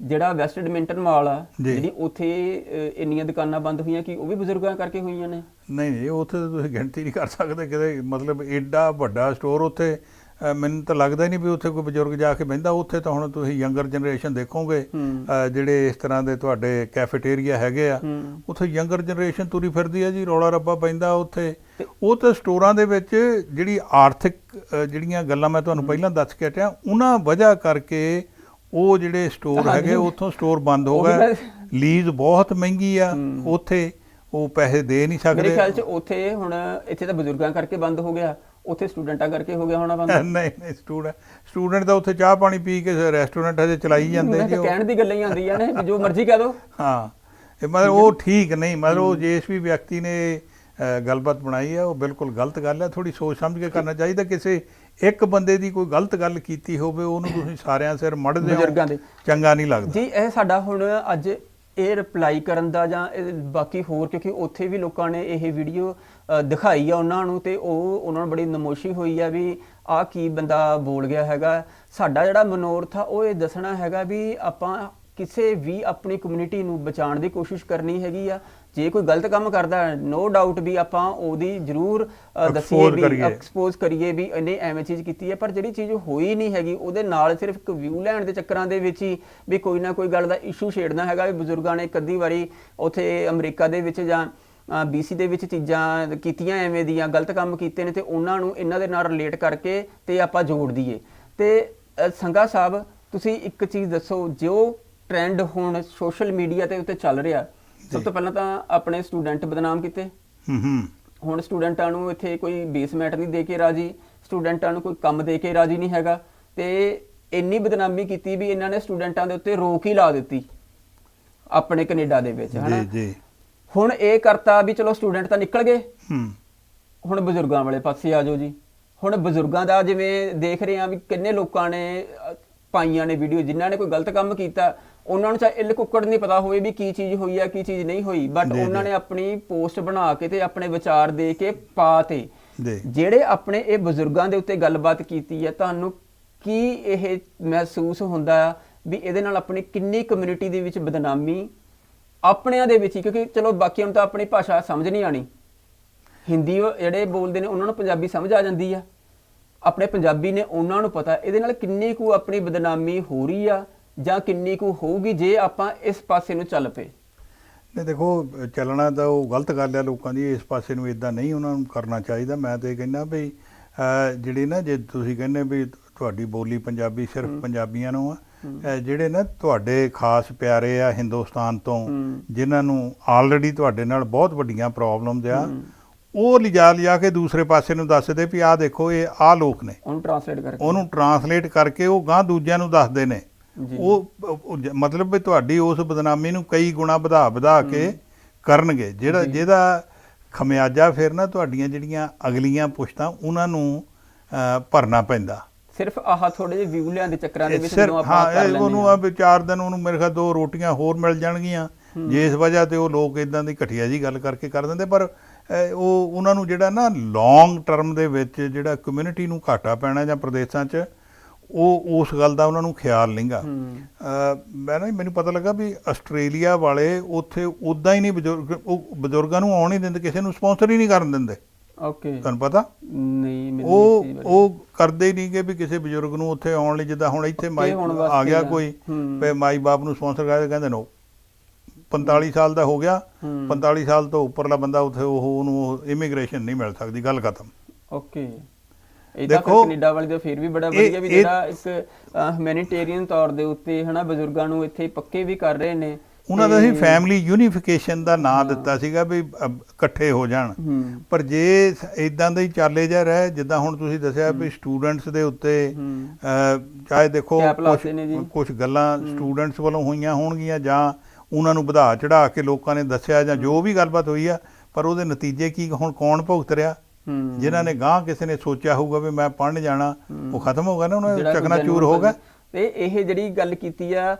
ਜਿਹੜਾ ਵੈਸਟ ਐਡਮਿੰਟਨ ਮਾਲ ਆ ਜੀ। ਜਿਹੜੀ ਉੱਥੇ ਅ, ਇੰਨੀਆਂ ਦੁਕਾਨਾਂ ਬੰਦ ਹੋਈਆਂ ਕਿ ਉਹ ਵੀ ਬਜ਼ੁਰਗਾਂ ਕਰਕੇ ਹੋਈਆਂ ਨੇ ਨਹੀਂ ਨਹੀਂ ਉੱਥੇ ਤਾਂ ਤੁਸੀਂ ਗਿਣਤੀ ਨਹੀਂ ਕਰ ਸਕਦੇ ਕਿਤੇ ਮਤਲਬ ਐਡਾ ਵੱਡਾ ਸਟੋਰ ਉੱਥੇ ਅ, ਮੈਨੂੰ ਤਾਂ ਲੱਗਦਾ ਹੀ ਨਹੀਂ ਵੀ ਉੱਥੇ ਕੋਈ ਬਜ਼ੁਰਗ ਜਾ ਕੇ ਬਹਿੰਦਾ ਉੱਥੇ ਤਾਂ ਹੁਣ ਤੁਸੀਂ ਯੰਗਰ ਜਨਰੇਸ਼ਨ ਦੇਖੋਗੇ ਹੂੰ। ਅ, ਜਿਹੜੇ ਇਸ ਤਰ੍ਹਾਂ ਦੇ ਤੁਹਾਡੇ ਕੈਫੇਟੇਰੀਆ ਹੈਗੇ ਆ ਹੂੰ। ਉੱਥੇ ਯੰਗਰ ਜਨਰੇਸ਼ਨ ਤੁਰੀ ਫਿਰਦੀ ਆ ਜੀ ਰੌਲਾ ਰੱਬਾ ਪੈਂਦਾ ਉੱਥੇ ਉਹ ਤਾਂ ਸਟੋਰਾਂ ਦੇ ਵਿੱਚ ਜਿਹੜੀ ਆਰਥਿਕ ਅ, ਜਿਹੜੀਆਂ ਗੱਲਾਂ ਮੈਂ ਤੁਹਾਨੂੰ ਪਹਿਲਾਂ ਦੱਸ ਕੇ ਹਟਿਆ ਉਹਨਾਂ ਵਜ੍ਹਾ ਕਰਕੇ ਉਹ ਜਿਹੜੇ ਸਟੋਰ। ਹੈਗੇ ਉੱਥੋਂ ਸਟੋਰ ਬੰਦ ਹੋ ਗਏ। ਲੀਜ਼ ਬਹੁਤ ਮਹਿੰਗੀ ਆ। ਉੱਥੇ ਉਹ ਪੈਸੇ ਦੇ ਨਹੀਂ ਸਕਦੇ। ਮੇਰੇ ਖਿਆਲ 'ਚ ਉੱਥੇ ਹੁਣ ਇੱਥੇ ਤਾਂ ਬਜ਼ੁਰਗਾਂ ਕਰਕੇ ਬੰਦ ਹੋ ਗਿਆ। ਉੱਥੇ ਸਟੂਡੈਂਟਾਂ ਕਰਕੇ ਹੋ ਗਿਆ ਹੋਣਾ ਬੰਦ। ਨਹੀਂ ਨਹੀਂ ਸਟੂਡੈਂਟ ਸਟੂਡੈਂਟ ਤਾਂ ਉੱਥੇ ਚਾਹ ਪਾਣੀ ਪੀ ਕੇ ਰੈਸਟੋਰੈਂਟ ਹਜੇ ਚਲਾਈ ਜਾਂਦੇ ਜੀ ਉਹ। ਕਹਿਣ ਦੀ ਗੱਲਾਂ ਹੀ ਆਉਂਦੀਆਂ ਨੇ ਜੋ ਮਰਜ਼ੀ ਕਹਿ ਦੋ। ਹਾਂ। ਇਹ ਮਤਲਬ ਉਹ ਠੀਕ ਨਹੀਂ ਮਤਲਬ ਉਹ ਜਿਸ ਵੀ ਵਿਅਕਤੀ ਨੇ ਗੱਲਬਾਤ ਬਣਾਈ ਹੈ ਉਹ ਬਿਲਕੁਲ ਗਲਤ ਗੱਲ ਹੈ ਥੋੜੀ ਸੋਚ ਸਮਝ ਕੇ ਕਰਨਾ ਚਾਹੀਦਾ ਕਿਸੇ ਇੱਕ ਬੰਦੇ ਦੀ ਕੋਈ ਗਲਤ ਗੱਲ ਕੀਤੀ ਹੋਵੇ ਉਹਨੂੰ ਤੁਸੀਂ ਸਾਰਿਆਂ ਸਿਰ ਮੜਦੇ ਹੋ ਬਜ਼ੁਰਗਾਂ ਦੇ। ਚੰਗਾ ਨਹੀਂ ਲੱਗਦਾ। ਜੀ ਇਹ ਸਾਡਾ ਹੁਣ ਅੱਜ ਇਹ ਰਿਪਲਾਈ ਕਰਨ ਦਾ ਜਾਂ ਬਾਕੀ ਹੋਰ ਕਿਉਂਕਿ ਉੱਥੇ ਵੀ ਲੋਕਾਂ ਨੇ ਇਹ ਵੀਡੀਓ ਦਿਖਾਈ ਆ ਉਹਨਾਂ ਨੂੰ ਤੇ ਉਹ ਉਹਨਾਂ ਨੂੰ ਬੜੀ ਨਮੋਸ਼ੀ ਹੋਈ ਆ ਵੀ ਆ ਕੀ ਬੰਦਾ ਬੋਲ ਗਿਆ ਹੈਗਾ। ਸਾਡਾ ਜਿਹੜਾ ਮਨੋਰਥ ਆ ਉਹ ਇਹ ਦੱਸਣਾ ਹੈਗਾ ਵੀ ਆਪਾਂ ਕਿਸੇ ਵੀ ਆਪਣੀ ਕਮਿਊਨਿਟੀ ਨੂੰ ਬਚਾਉਣ ਦੀ ਕੋਸ਼ਿਸ਼ ਕਰਨੀ ਹੈਗੀ ਆ। ਜੇ ਕੋਈ ਗਲਤ ਕੰਮ ਕਰਦਾ ਨੋ ਡਾਊਟ ਵੀ ਆਪਾਂ ਉਹਦੀ ਜ਼ਰੂਰ ਦੱਸੀਏ ਵੀ। ਐਕਸਪੋਜ਼ ਕਰੀਏ ਵੀ ਇਹਨੇ ਐਵੇਂ ਚੀਜ਼ ਕੀਤੀ ਹੈ ਪਰ ਜਿਹੜੀ ਚੀਜ਼ ਹੋਈ ਨਹੀਂ ਹੈਗੀ ਉਹਦੇ ਨਾਲ ਸਿਰਫ ਇੱਕ ਵਿਊ ਲੈਣ ਦੇ ਚੱਕਰਾਂ ਦੇ ਵਿੱਚ ਹੀ ਵੀ ਕੋਈ ਨਾ ਕੋਈ ਗੱਲ ਦਾ ਇਸ਼ੂ ਛੇੜਨਾ ਹੈਗਾ ਵੀ ਬਜ਼ੁਰਗਾਂ ਨੇ ਕਦੀ ਵਾਰੀ ਉੱਥੇ ਅਮਰੀਕਾ ਦੇ ਵਿੱਚ ਜਾਂ ਬੀਸੀ ਦੇ ਵਿੱਚ ਚੀਜ਼ਾਂ ਕੀਤੀਆਂ ਐਵੇਂ ਦੀਆਂ ਗਲਤ ਕੰਮ ਕੀਤੇ ਨੇ ਤੇ ਉਹਨਾਂ ਨੂੰ ਇਹਨਾਂ ਦੇ ਨਾਲ ਰਿਲੇਟ ਕਰਕੇ ਤੇ ਆਪਾਂ ਜੋੜ ਦਈਏ ਤੇ ਸੰਘਾ ਸਾਹਿਬ ਤੁਸੀਂ ਇੱਕ ਚੀਜ਼ ਦੱਸੋ ਜੋ ਟ੍ਰੈਂਡ ਹੁਣ ਸੋਸ਼ਲ ਮੀਡੀਆ ਤੇ ਉੱਤੇ ਚੱਲ ਰਿਹਾ ਸਭ ਤੋਂ ਪਹਿਲਾਂ ਤਾਂ ਆਪਣੇ ਸਟੂਡੈਂਟ ਬਦਨਾਮ ਕੀਤੇ। ਹੂੰ ਹੂੰ। ਹੁਣ ਸਟੂਡੈਂਟਾਂ ਨੂੰ ਇੱਥੇ ਕੋਈ ਬੇਸਮੈਂਟ ਨਹੀਂ ਦੇ ਕੇ ਰਾਜੀ ਸਟੂਡੈਂਟਾਂ ਨੂੰ ਕੋਈ ਕੰਮ ਦੇ ਕੇ ਰਾਜੀ ਨਹੀਂ ਹੈਗਾ। ਤੇ ਇੰਨੀ ਬਦਨਾਮੀ ਕੀਤੀ ਵੀ ਇਹਨਾਂ ਨੇ ਸਟੂਡੈਂਟਾਂ ਦੇ ਉੱਤੇ ਰੋਕ ਹੀ ਲਾ ਦਿੱਤੀ ਆਪਣੇ ਕੈਨੇਡਾ ਦੇ ਵਿੱਚ ਹਨਾ? ਜੀ ਜੀ। ਹੁਣ ਇਹ ਕਰਤਾ ਵੀ ਚਲੋ ਸਟੂਡੈਂਟ ਤਾਂ ਨਿਕਲ ਗਏ। ਹੂੰ। ਹੁਣ ਬਜ਼ੁਰਗਾਂ ਵਾਲੇ ਪਾਸੇ ਆ ਜਾਓ ਜੀ। ਹੁਣ ਬਜ਼ੁਰਗਾਂ ਦਾ ਜਿਵੇਂ ਦੇਖ ਰਹੇ ਆ ਵੀ ਕਿੰਨੇ ਲੋਕਾਂ ਨੇ ਪਾਈਆਂ ਨੇ ਵੀਡੀਓ ਜਿਨ੍ਹਾਂ ਨੇ ਕੋਈ ਗਲਤ ਕੰਮ ਕੀਤਾ ਉਹਨਾਂ ਨੂੰ ਚਾਹੇ ਇੱਲ ਕੁੱਕੜ ਨਹੀਂ ਪਤਾ ਹੋਵੇ ਵੀ ਕੀ ਚੀਜ਼ ਹੋਈ ਆ ਕੀ ਚੀਜ਼ ਨਹੀਂ ਹੋਈ ਬਟ ਉਹਨਾਂ। ਨੇ ਆਪਣੀ ਪੋਸਟ ਬਣਾ ਕੇ ਤੇ ਆਪਣੇ ਵਿਚਾਰ ਦੇ ਕੇ ਪਾ ਤੇ ਜੀ। ਜਿਹੜੇ ਆਪਣੇ ਇਹ ਬਜ਼ੁਰਗਾਂ ਦੇ ਉੱਤੇ ਗੱਲਬਾਤ ਕੀਤੀ ਹੈ ਤੁਹਾਨੂੰ ਕੀ ਇਹ ਮਹਿਸੂਸ ਹੁੰਦਾ ਆ ਵੀ ਇਹਦੇ ਨਾਲ ਆਪਣੀ ਕਿੰਨੀ ਕਮਿਊਨਿਟੀ ਦੇ ਵਿੱਚ ਬਦਨਾਮੀ ਆਪਣਿਆਂ ਦੇ ਵਿੱਚ ਕਿਉਂਕਿ ਚਲੋ ਬਾਕੀਆਂ ਨੂੰ ਤਾਂ ਆਪਣੀ ਭਾਸ਼ਾ ਸਮਝ ਨਹੀਂ ਆਣੀ ਹਿੰਦੀ ਜਿਹੜੇ ਬੋਲਦੇ ਨੇ ਉਹਨਾਂ ਨੂੰ ਪੰਜਾਬੀ ਸਮਝ ਆ ਜਾਂਦੀ ਆ। ਆਪਣੇ ਪੰਜਾਬੀ ਨੇ ਉਹਨਾਂ ਨੂੰ ਪਤਾ। ਇਹਦੇ ਨਾਲ ਕਿੰਨੀ ਕੁ ਆਪਣੀ ਬਦਨਾਮੀ ਹੋ ਰਹੀ ਆ? ਜਾਂ ਕਿੰਨੀ ਕੁ ਹੋਊਗੀ ਜੇ ਆਪਾਂ ਇਸ ਪਾਸੇ ਨੂੰ ਚੱਲ ਪਏ? ਨੇ ਦੇਖੋ ਚੱਲਣਾ ਤਾਂ ਉਹ ਗਲਤ ਗੱਲ ਹੈ ਲੋਕਾਂ ਦੀ ਇਸ ਪਾਸੇ ਨੂੰ ਇਦਾਂ ਨਹੀਂ ਉਹਨਾਂ ਨੂੰ ਕਰਨਾ ਚਾਹੀਦਾ। ਮੈਂ ਤੇ ਇਹ ਕਹਿੰਦਾ ਵੀ ਜਿਹੜੀ ਨਾ ਜੇ ਤੁਸੀਂ ਕਹਿੰਦੇ ਵੀ ਤੁਹਾਡੀ ਬੋਲੀ ਪੰਜਾਬੀ ਸਿਰਫ ਪੰਜਾਬੀਆਂ ਨੂੰ ਆ ਜਿਹੜੇ ਨਾ ਤੁਹਾਡੇ ਖਾਸ ਪਿਆਰੇ ਆ ਹਿੰਦੁਸਤਾਨ ਤੋਂ। ਜਿਨ੍ਹਾਂ ਨੂੰ ਆਲਰੇਡੀ ਤੁਹਾਡੇ ਨਾਲ ਬਹੁਤ ਵੱਡੀਆਂ ਪ੍ਰੋਬਲਮਸ ਆ ਉਹ ਲਿਜਾ ਲਿਜਾ ਕੇ ਦੂਸਰੇ ਪਾਸੇ ਨੂੰ ਦੱਸਦੇ ਵੀ ਆਹ ਦੇਖੋ ਇਹ ਆਹ ਲੋਕ ਨੇ। ਉਹਨੂੰ ਟਰਾਂਸਲੇਟ ਕਰਕੇ। ਉਹਨੂੰ ਟਰਾਂਸਲੇਟ ਕਰਕੇ ਉਹ ਗਾਂ ਦੂਜਿਆਂ ਨੂੰ ਦੱਸਦੇ ਨੇ। ਉਹ ਉਹ ਜ- ਮਤਲਬ ਵੀ ਤੁਹਾਡੀ ਉਸ ਬਦਨਾਮੀ ਨੂੰ ਕਈ ਗੁਣਾ ਵਧਾ ਵਧਾ ਕੇ ਕਰਨਗੇ। ਜਿਹੜਾ ਜਿਹਦਾ ਖਮਿਆਜਾ ਫਿਰ ਨਾ ਤੁਹਾਡੀਆਂ ਜਿਹੜੀਆਂ ਅਗਲੀਆਂ ਪੁਸ਼ਤਾਂ ਉਹਨਾਂ ਨੂੰ ਭਰਨਾ ਪੈਂਦਾ। ਸਿਰਫ ਆਹ ਥੋੜੇ ਜਿਹੇ ਵਿਊ ਲਿਆਂ ਦੇ ਚੱਕਰਾਂ ਦੇ ਵਿੱਚ ਸਿਰਫ ਜਦੋਂ ਆਪਾਂ ਹਾਂ ਕਰ ਇਹ ਲੈਂਦੇ ਉਹਨੂੰ ਹਾਂ। ਆ ਵੀ ਚਾਰ ਦਿਨ ਉਹਨੂੰ ਮੇਰੇ ਖਿਆਲ ਦੋ ਰੋਟੀਆਂ ਹੋਰ ਮਿਲ ਜਾਣਗੀਆਂ। ਜੇ ਇਸ ਵਜ੍ਹਾ ਤੇ ਉਹ ਲੋਕ ਇਦਾਂ ਦੀ ਘਟੀਆ ਜੀ ਗੱਲ ਕਰਕੇ ਕਰ ਦਿੰਦੇ। ਪਰ ਅਹ, ਉਹ ਉਹਨਾਂ ਨੂੰ ਜਿਹੜਾ ਨਾ ਲੌਂਗ ਟਰਮ ਦੇ ਵਿੱਚ ਜਿਹੜਾ ਕਮਿਊਨਿਟੀ ਨੂੰ ਘਾਟਾ ਪੈਣਾ ਜਾਂ ਪ੍ਰਦੇਸ਼ਾਂ 'ਚ ਉਹ ਉਸ ਗੱਲ ਦਾ ਉਹਨਾਂ ਨੂੰ ਖਿਆਲ ਨਹੀਂਗਾ। ਮੈਂ ਨਾ ਮੈਨੂੰ ਪਤਾ ਲੱਗਾ ਵੀ ਆਸਟ੍ਰੇਲੀਆ ਵਾਲੇ ਉੱਥੇ ਉਦਾਂ ਹੀ ਨਹੀਂ ਬਜ਼ੁਰਗ ਉਹ ਬਜ਼ੁਰਗਾਂ ਨੂੰ ਆਉਣ ਹੀ ਦਿੰਦੇ ਕਿਸੇ ਨੂੰ ਸਪਾਂਸਰ ਹੀ ਨਹੀਂ ਕਰਨ ਦਿੰਦੇ। ਓਕੇ। ਤੁਹਾਨੂੰ ਪਤਾ? ਨਹੀਂ ਮੈਨੂੰ ਉਹ ਨਹੀਂ ਉਹ ਕਰਦੇ ਹੀ ਨਹੀਂਗੇ ਵੀ ਕਿਸੇ ਬਜ਼ੁਰਗ ਨੂੰ ਉੱਥੇ ਆਉਣ ਲਈ ਜਿੱਦਾਂ ਹੁਣ ਇੱਥੇ ਮਾਈ ਆ ਗਿਆ ਕੋਈ। ਤੇ ਮਾਈ ਬਾਪ ਨੂੰ ਸਪਾਂਸਰ ਕਰਦੇ ਕਹਿੰਦੇ ਨੋ 45 ਸਾਲ ਦਾ ਹੋ ਗਿਆ ਹੂੰ। 45 ਸਾਲ ਤੋਂ ਉੱਪਰਲਾ ਬੰਦਾ ਉੱਥੇ ਉਹ ਉਹਨੂੰ ਇਮੀਗ੍ਰੇਸ਼ਨ ਨਹੀਂ ਮਿਲ ਸਕਦੀ ਗੱਲ ਖਤਮ। ਓਕੇ। ਦੇਖੋ, ਕੈਨੇਡਾ ਵਾਲੇ ਦਾ ਫਿਰ ਵੀ ਬੜਾ ਇਹ- ਵਧੀਆ ਵੀ ਇਹ- ਜਿਹੜਾ ਇੱਕ ਹਿਊਮੈਨਿਟੇਰੀਅਨ ਤੌਰ ਦੇ ਉੱਤੇ ਹਨਾ ਬਜ਼ੁਰਗਾਂ ਨੂੰ ਇੱਥੇ ਪੱਕੇ ਵੀ ਕਰ ਰਹੇ ਨੇ ਉਹਨਾਂ ਦਾ ਅਸੀਂ ਫੈਮਿਲੀ ਯੂਨੀਫਿਕੇਸ਼ਨ ਦਾ ਨਾਂ ਦਿੱਤਾ ਸੀਗਾ ਵੀ ਇਕੱਠੇ ਹੋ ਜਾਣ। ਪਰ ਜੇ ਇਦਾਂ ਦਾ ਹੀ ਚੱਲੇ ਜਾ ਰਿਹਾ ਜਿੱਦਾਂ ਹੁਣ ਤੁਸੀਂ ਦੱਸਿਆ ਵੀ ਸਟੂਡੈਂਟਸ ਦੇ ਉੱਤੇ ਚਾਹੇ ਦੇਖੋ। ਕੁਝ ਗੱਲਾਂ ਸਟੂਡੈਂਟਸ ਵੱਲੋਂ ਹੋਈਆਂ ਹੋਣਗੀਆਂ ਜਾਂ ਉਹਨਾਂ ਨੂੰ ਵਧਾ ਚੜਾ ਕੇ ਲੋਕਾਂ ਨੇ ਦੱਸਿਆ ਜਾਂ ਜੋ ਵੀ ਗੱਲਬਾਤ ਹੋਈ ਆ ਪਰ ਉਹਦੇ ਨਤੀਜੇ ਕੀ ਹੁਣ ਕੌਣ ਭੁਗਤ ਰਿਹਾ? ਜਿਨ੍ਹਾਂ ਨੇ ਗਾਂ ਕਿਸੇ ਨੇ ਸੋਚਿਆ ਹੋਊਗਾ ਵੀ ਮੈਂ ਪੜਨ ਜਾਣਾ ਉਹ ਖਤਮ ਹੋ ਗਿਆ ਨਾ ਉਹਨਾਂ ਜਿਹੜਾ ਦਾ ਚਕਨਾ ਦੂਜਾ ਚੂਰ ਨੋਟ ਹੋ ਗਿਆ ਤੇ ਇਹ ਜਿਹੜੀ ਗੱਲ ਕੀਤੀ ਆ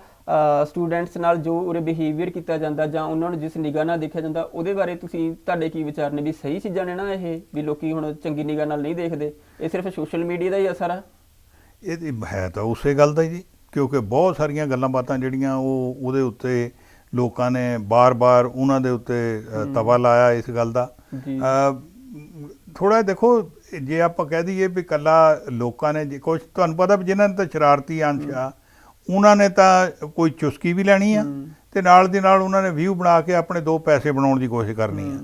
ਸਟੂਡੈਂਟਸ ਨਾਲ ਜੋ ਉਰੇ ਬਿਹੇਵੀਅਰ ਕੀਤਾ ਜਾਂਦਾ ਜਾਂ ਉਹਨਾਂ ਨੂੰ ਜਿਸ ਨਿਗਾਹ ਨਾਲ ਦੇਖਿਆ ਜਾਂਦਾ ਉਹਦੇ ਬਾਰੇ ਤੁਸੀਂ ਤੁਹਾਡੇ ਕੀ ਵਿਚਾਰ ਨੇ ਵੀ ਸਹੀ ਚੀਜ਼ਾਂ ਨੇ ਨਾ ਇਹ ਵੀ ਲੋਕੀ ਹੁਣ ਚੰਗੀ ਨਿਗਾਹ ਨਾਲ ਨਹੀਂ ਦੇਖਦੇ? ਇਹ ਸਿਰਫ ਸੋਸ਼ਲ ਮੀਡੀਆ ਦਾ ਹੀ ਅਸਰ ਆ? ਇਹ ਤੇ ਹੈ ਤਾਂ ਉਸੇ ਗੱਲ ਦਾ ਹੀ ਜੀ ਕਿਉਂਕਿ ਬਹੁਤ ਸਾਰੀਆਂ ਗੱਲਾਂ ਬਾਤਾਂ ਜਿਹੜੀਆਂ ਉਹ ਉਹਦੇ ਉੱਤੇ ਲੋਕਾਂ ਨੇ ਬਾਰ-ਬਾਰ ਉਹਨਾਂ ਦੇ ਉੱਤੇ ਤਵਾ ਲਾਇਆ ਇਸ ਗੱਲ ਦਾ। ਥੋੜਾ ਦੇਖੋ ਜੇ ਆਪਾਂ ਕਹਿ ਦਈਏ ਵੀ ਕੱਲਾ ਲੋਕਾਂ ਨੇ ਜੇ ਕੁਝ ਤੁਹਾਨੂੰ ਪਤਾ ਵੀ ਜਿਨ੍ਹਾਂ ਨੇ ਤਾਂ ਸ਼ਰਾਰਤੀ ਅੰਸ਼ ਆ ਉਹਨਾਂ ਨੇ ਤਾਂ ਕੋਈ ਚੁਸਕੀ ਵੀ ਲੈਣੀ ਆ ਹੂੰ। ਤੇ ਨਾਲ ਦੀ ਨਾਲ ਉਹਨਾਂ ਨੇ ਵਿਊ ਬਣਾ ਕੇ ਆਪਣੇ ਦੋ ਪੈਸੇ ਬਣਾਉਣ ਦੀ ਕੋਸ਼ਿਸ਼ ਕਰਨੀ ਆ।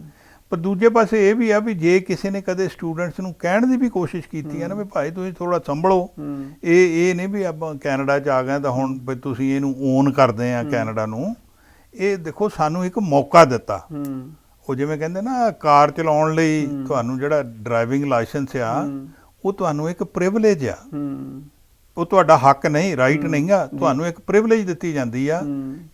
ਪਰ ਦੂਜੇ ਪਾਸੇ ਇਹ ਵੀ ਆ ਵੀ ਜੇ ਕਿਸੇ ਨੇ ਕਦੇ ਸਟੂਡੈਂਟਸ ਨੂੰ ਕਹਿਣ ਦੀ ਵੀ ਕੋਸ਼ਿਸ਼ ਕੀਤੀ ਆ ਨਾ ਵੀ ਭਾਈ ਤੁਸੀਂ ਥੋੜਾ ਸੰਭਲੋ ਹੂੰ। ਇਹ ਇਹ ਨਹੀਂ ਵੀ ਆਪਾਂ ਕੈਨੇਡਾ ਚ ਆ ਗਏ ਤਾਂ ਹੁਣ ਵੀ ਤੁਸੀਂ ਇਹਨੂੰ ਓਨ ਕਰਦੇ ਆ ਕੈਨੇਡਾ ਨੂੰ। ਇਹ ਦੇਖੋ ਸਾਨੂੰ ਇੱਕ ਮੌਕਾ ਦਿੱਤਾ। ਹੂੰ। ਉਹ ਜਿਵੇਂ ਕਹਿੰਦੇ ਨਾ ਕਾਰ ਚਲਾਉਣ ਲਈ ਤੁਹਾਨੂੰ ਜਿਹੜਾ ਡਰਾਈਵਿੰਗ ਲਾਇਸੈਂਸ ਆ। ਉਹ ਤੁਹਾਨੂੰ ਇੱਕ ਪ੍ਰਿਵਿਲੇਜ ਆ। ਉਹ ਤੁਹਾਡਾ ਹੱਕ ਨਹੀਂ ਰਾਈਟ ਨਹੀਂਗਾ ਤੁਹਾਨੂੰ ਇੱਕ ਪ੍ਰਿਵਿਲੇਜ ਦਿੱਤੀ ਜਾਂਦੀ ਆ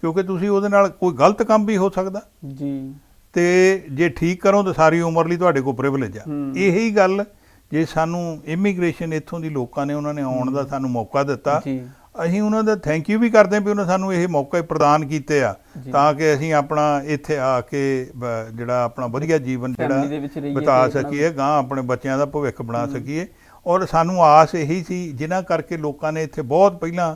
ਕਿਉਂਕਿ ਤੁਸੀਂ ਉਹਦੇ ਨਾਲ ਕੋਈ ਗਲਤ ਕੰਮ ਵੀ ਹੋ ਸਕਦਾ। ਜੀ। ਤੇ ਜੇ ਠੀਕ ਕਰੋ ਤਾਂ ਸਾਰੀ ਉਮਰ ਲਈ ਤੁਹਾਡੇ ਕੋਲ ਪ੍ਰਿਵਿਲੇਜ ਆ। ਇਹੀ ਗੱਲ ਜੇ ਸਾਨੂੰ ਇਮੀਗ੍ਰੇਸ਼ਨ ਇੱਥੋਂ ਦੀ ਲੋਕਾਂ ਨੇ ਉਹਨਾਂ ਨੇ ਆਉਣ ਦਾ ਸਾਨੂੰ ਮੌਕਾ ਦਿੱਤਾ ਜੀ। ਅਸੀਂ ਉਹਨਾਂ ਦਾ ਥੈਂਕ ਯੂ ਵੀ ਕਰਦੇ ਹਾਂ ਵੀ ਉਹਨਾਂ ਸਾਨੂੰ ਇਹ ਮੌਕਾ ਪ੍ਰਦਾਨ ਕੀਤੇ ਆ। ਤਾਂ ਕਿ ਅਸੀਂ ਆਪਣਾ ਇੱਥੇ ਆ ਕੇ ਜਿਹੜਾ ਆਪਣਾ ਵਧੀਆ ਜੀਵਨ ਜਿਹੜਾ ਬਿਤਾ ਸਕੀਏ ਗਾਂ ਆਪਣੇ ਬੱਚਿਆਂ ਦਾ ਭਵਿੱਖ ਬਣਾ ਸਕੀਏ। ਔਰ ਸਾਨੂੰ ਆਸ ਇਹੀ ਸੀ ਜਿਨ੍ਹਾਂ ਕਰਕੇ ਲੋਕਾਂ ਨੇ ਇੱਥੇ ਬਹੁਤ ਪਹਿਲਾਂ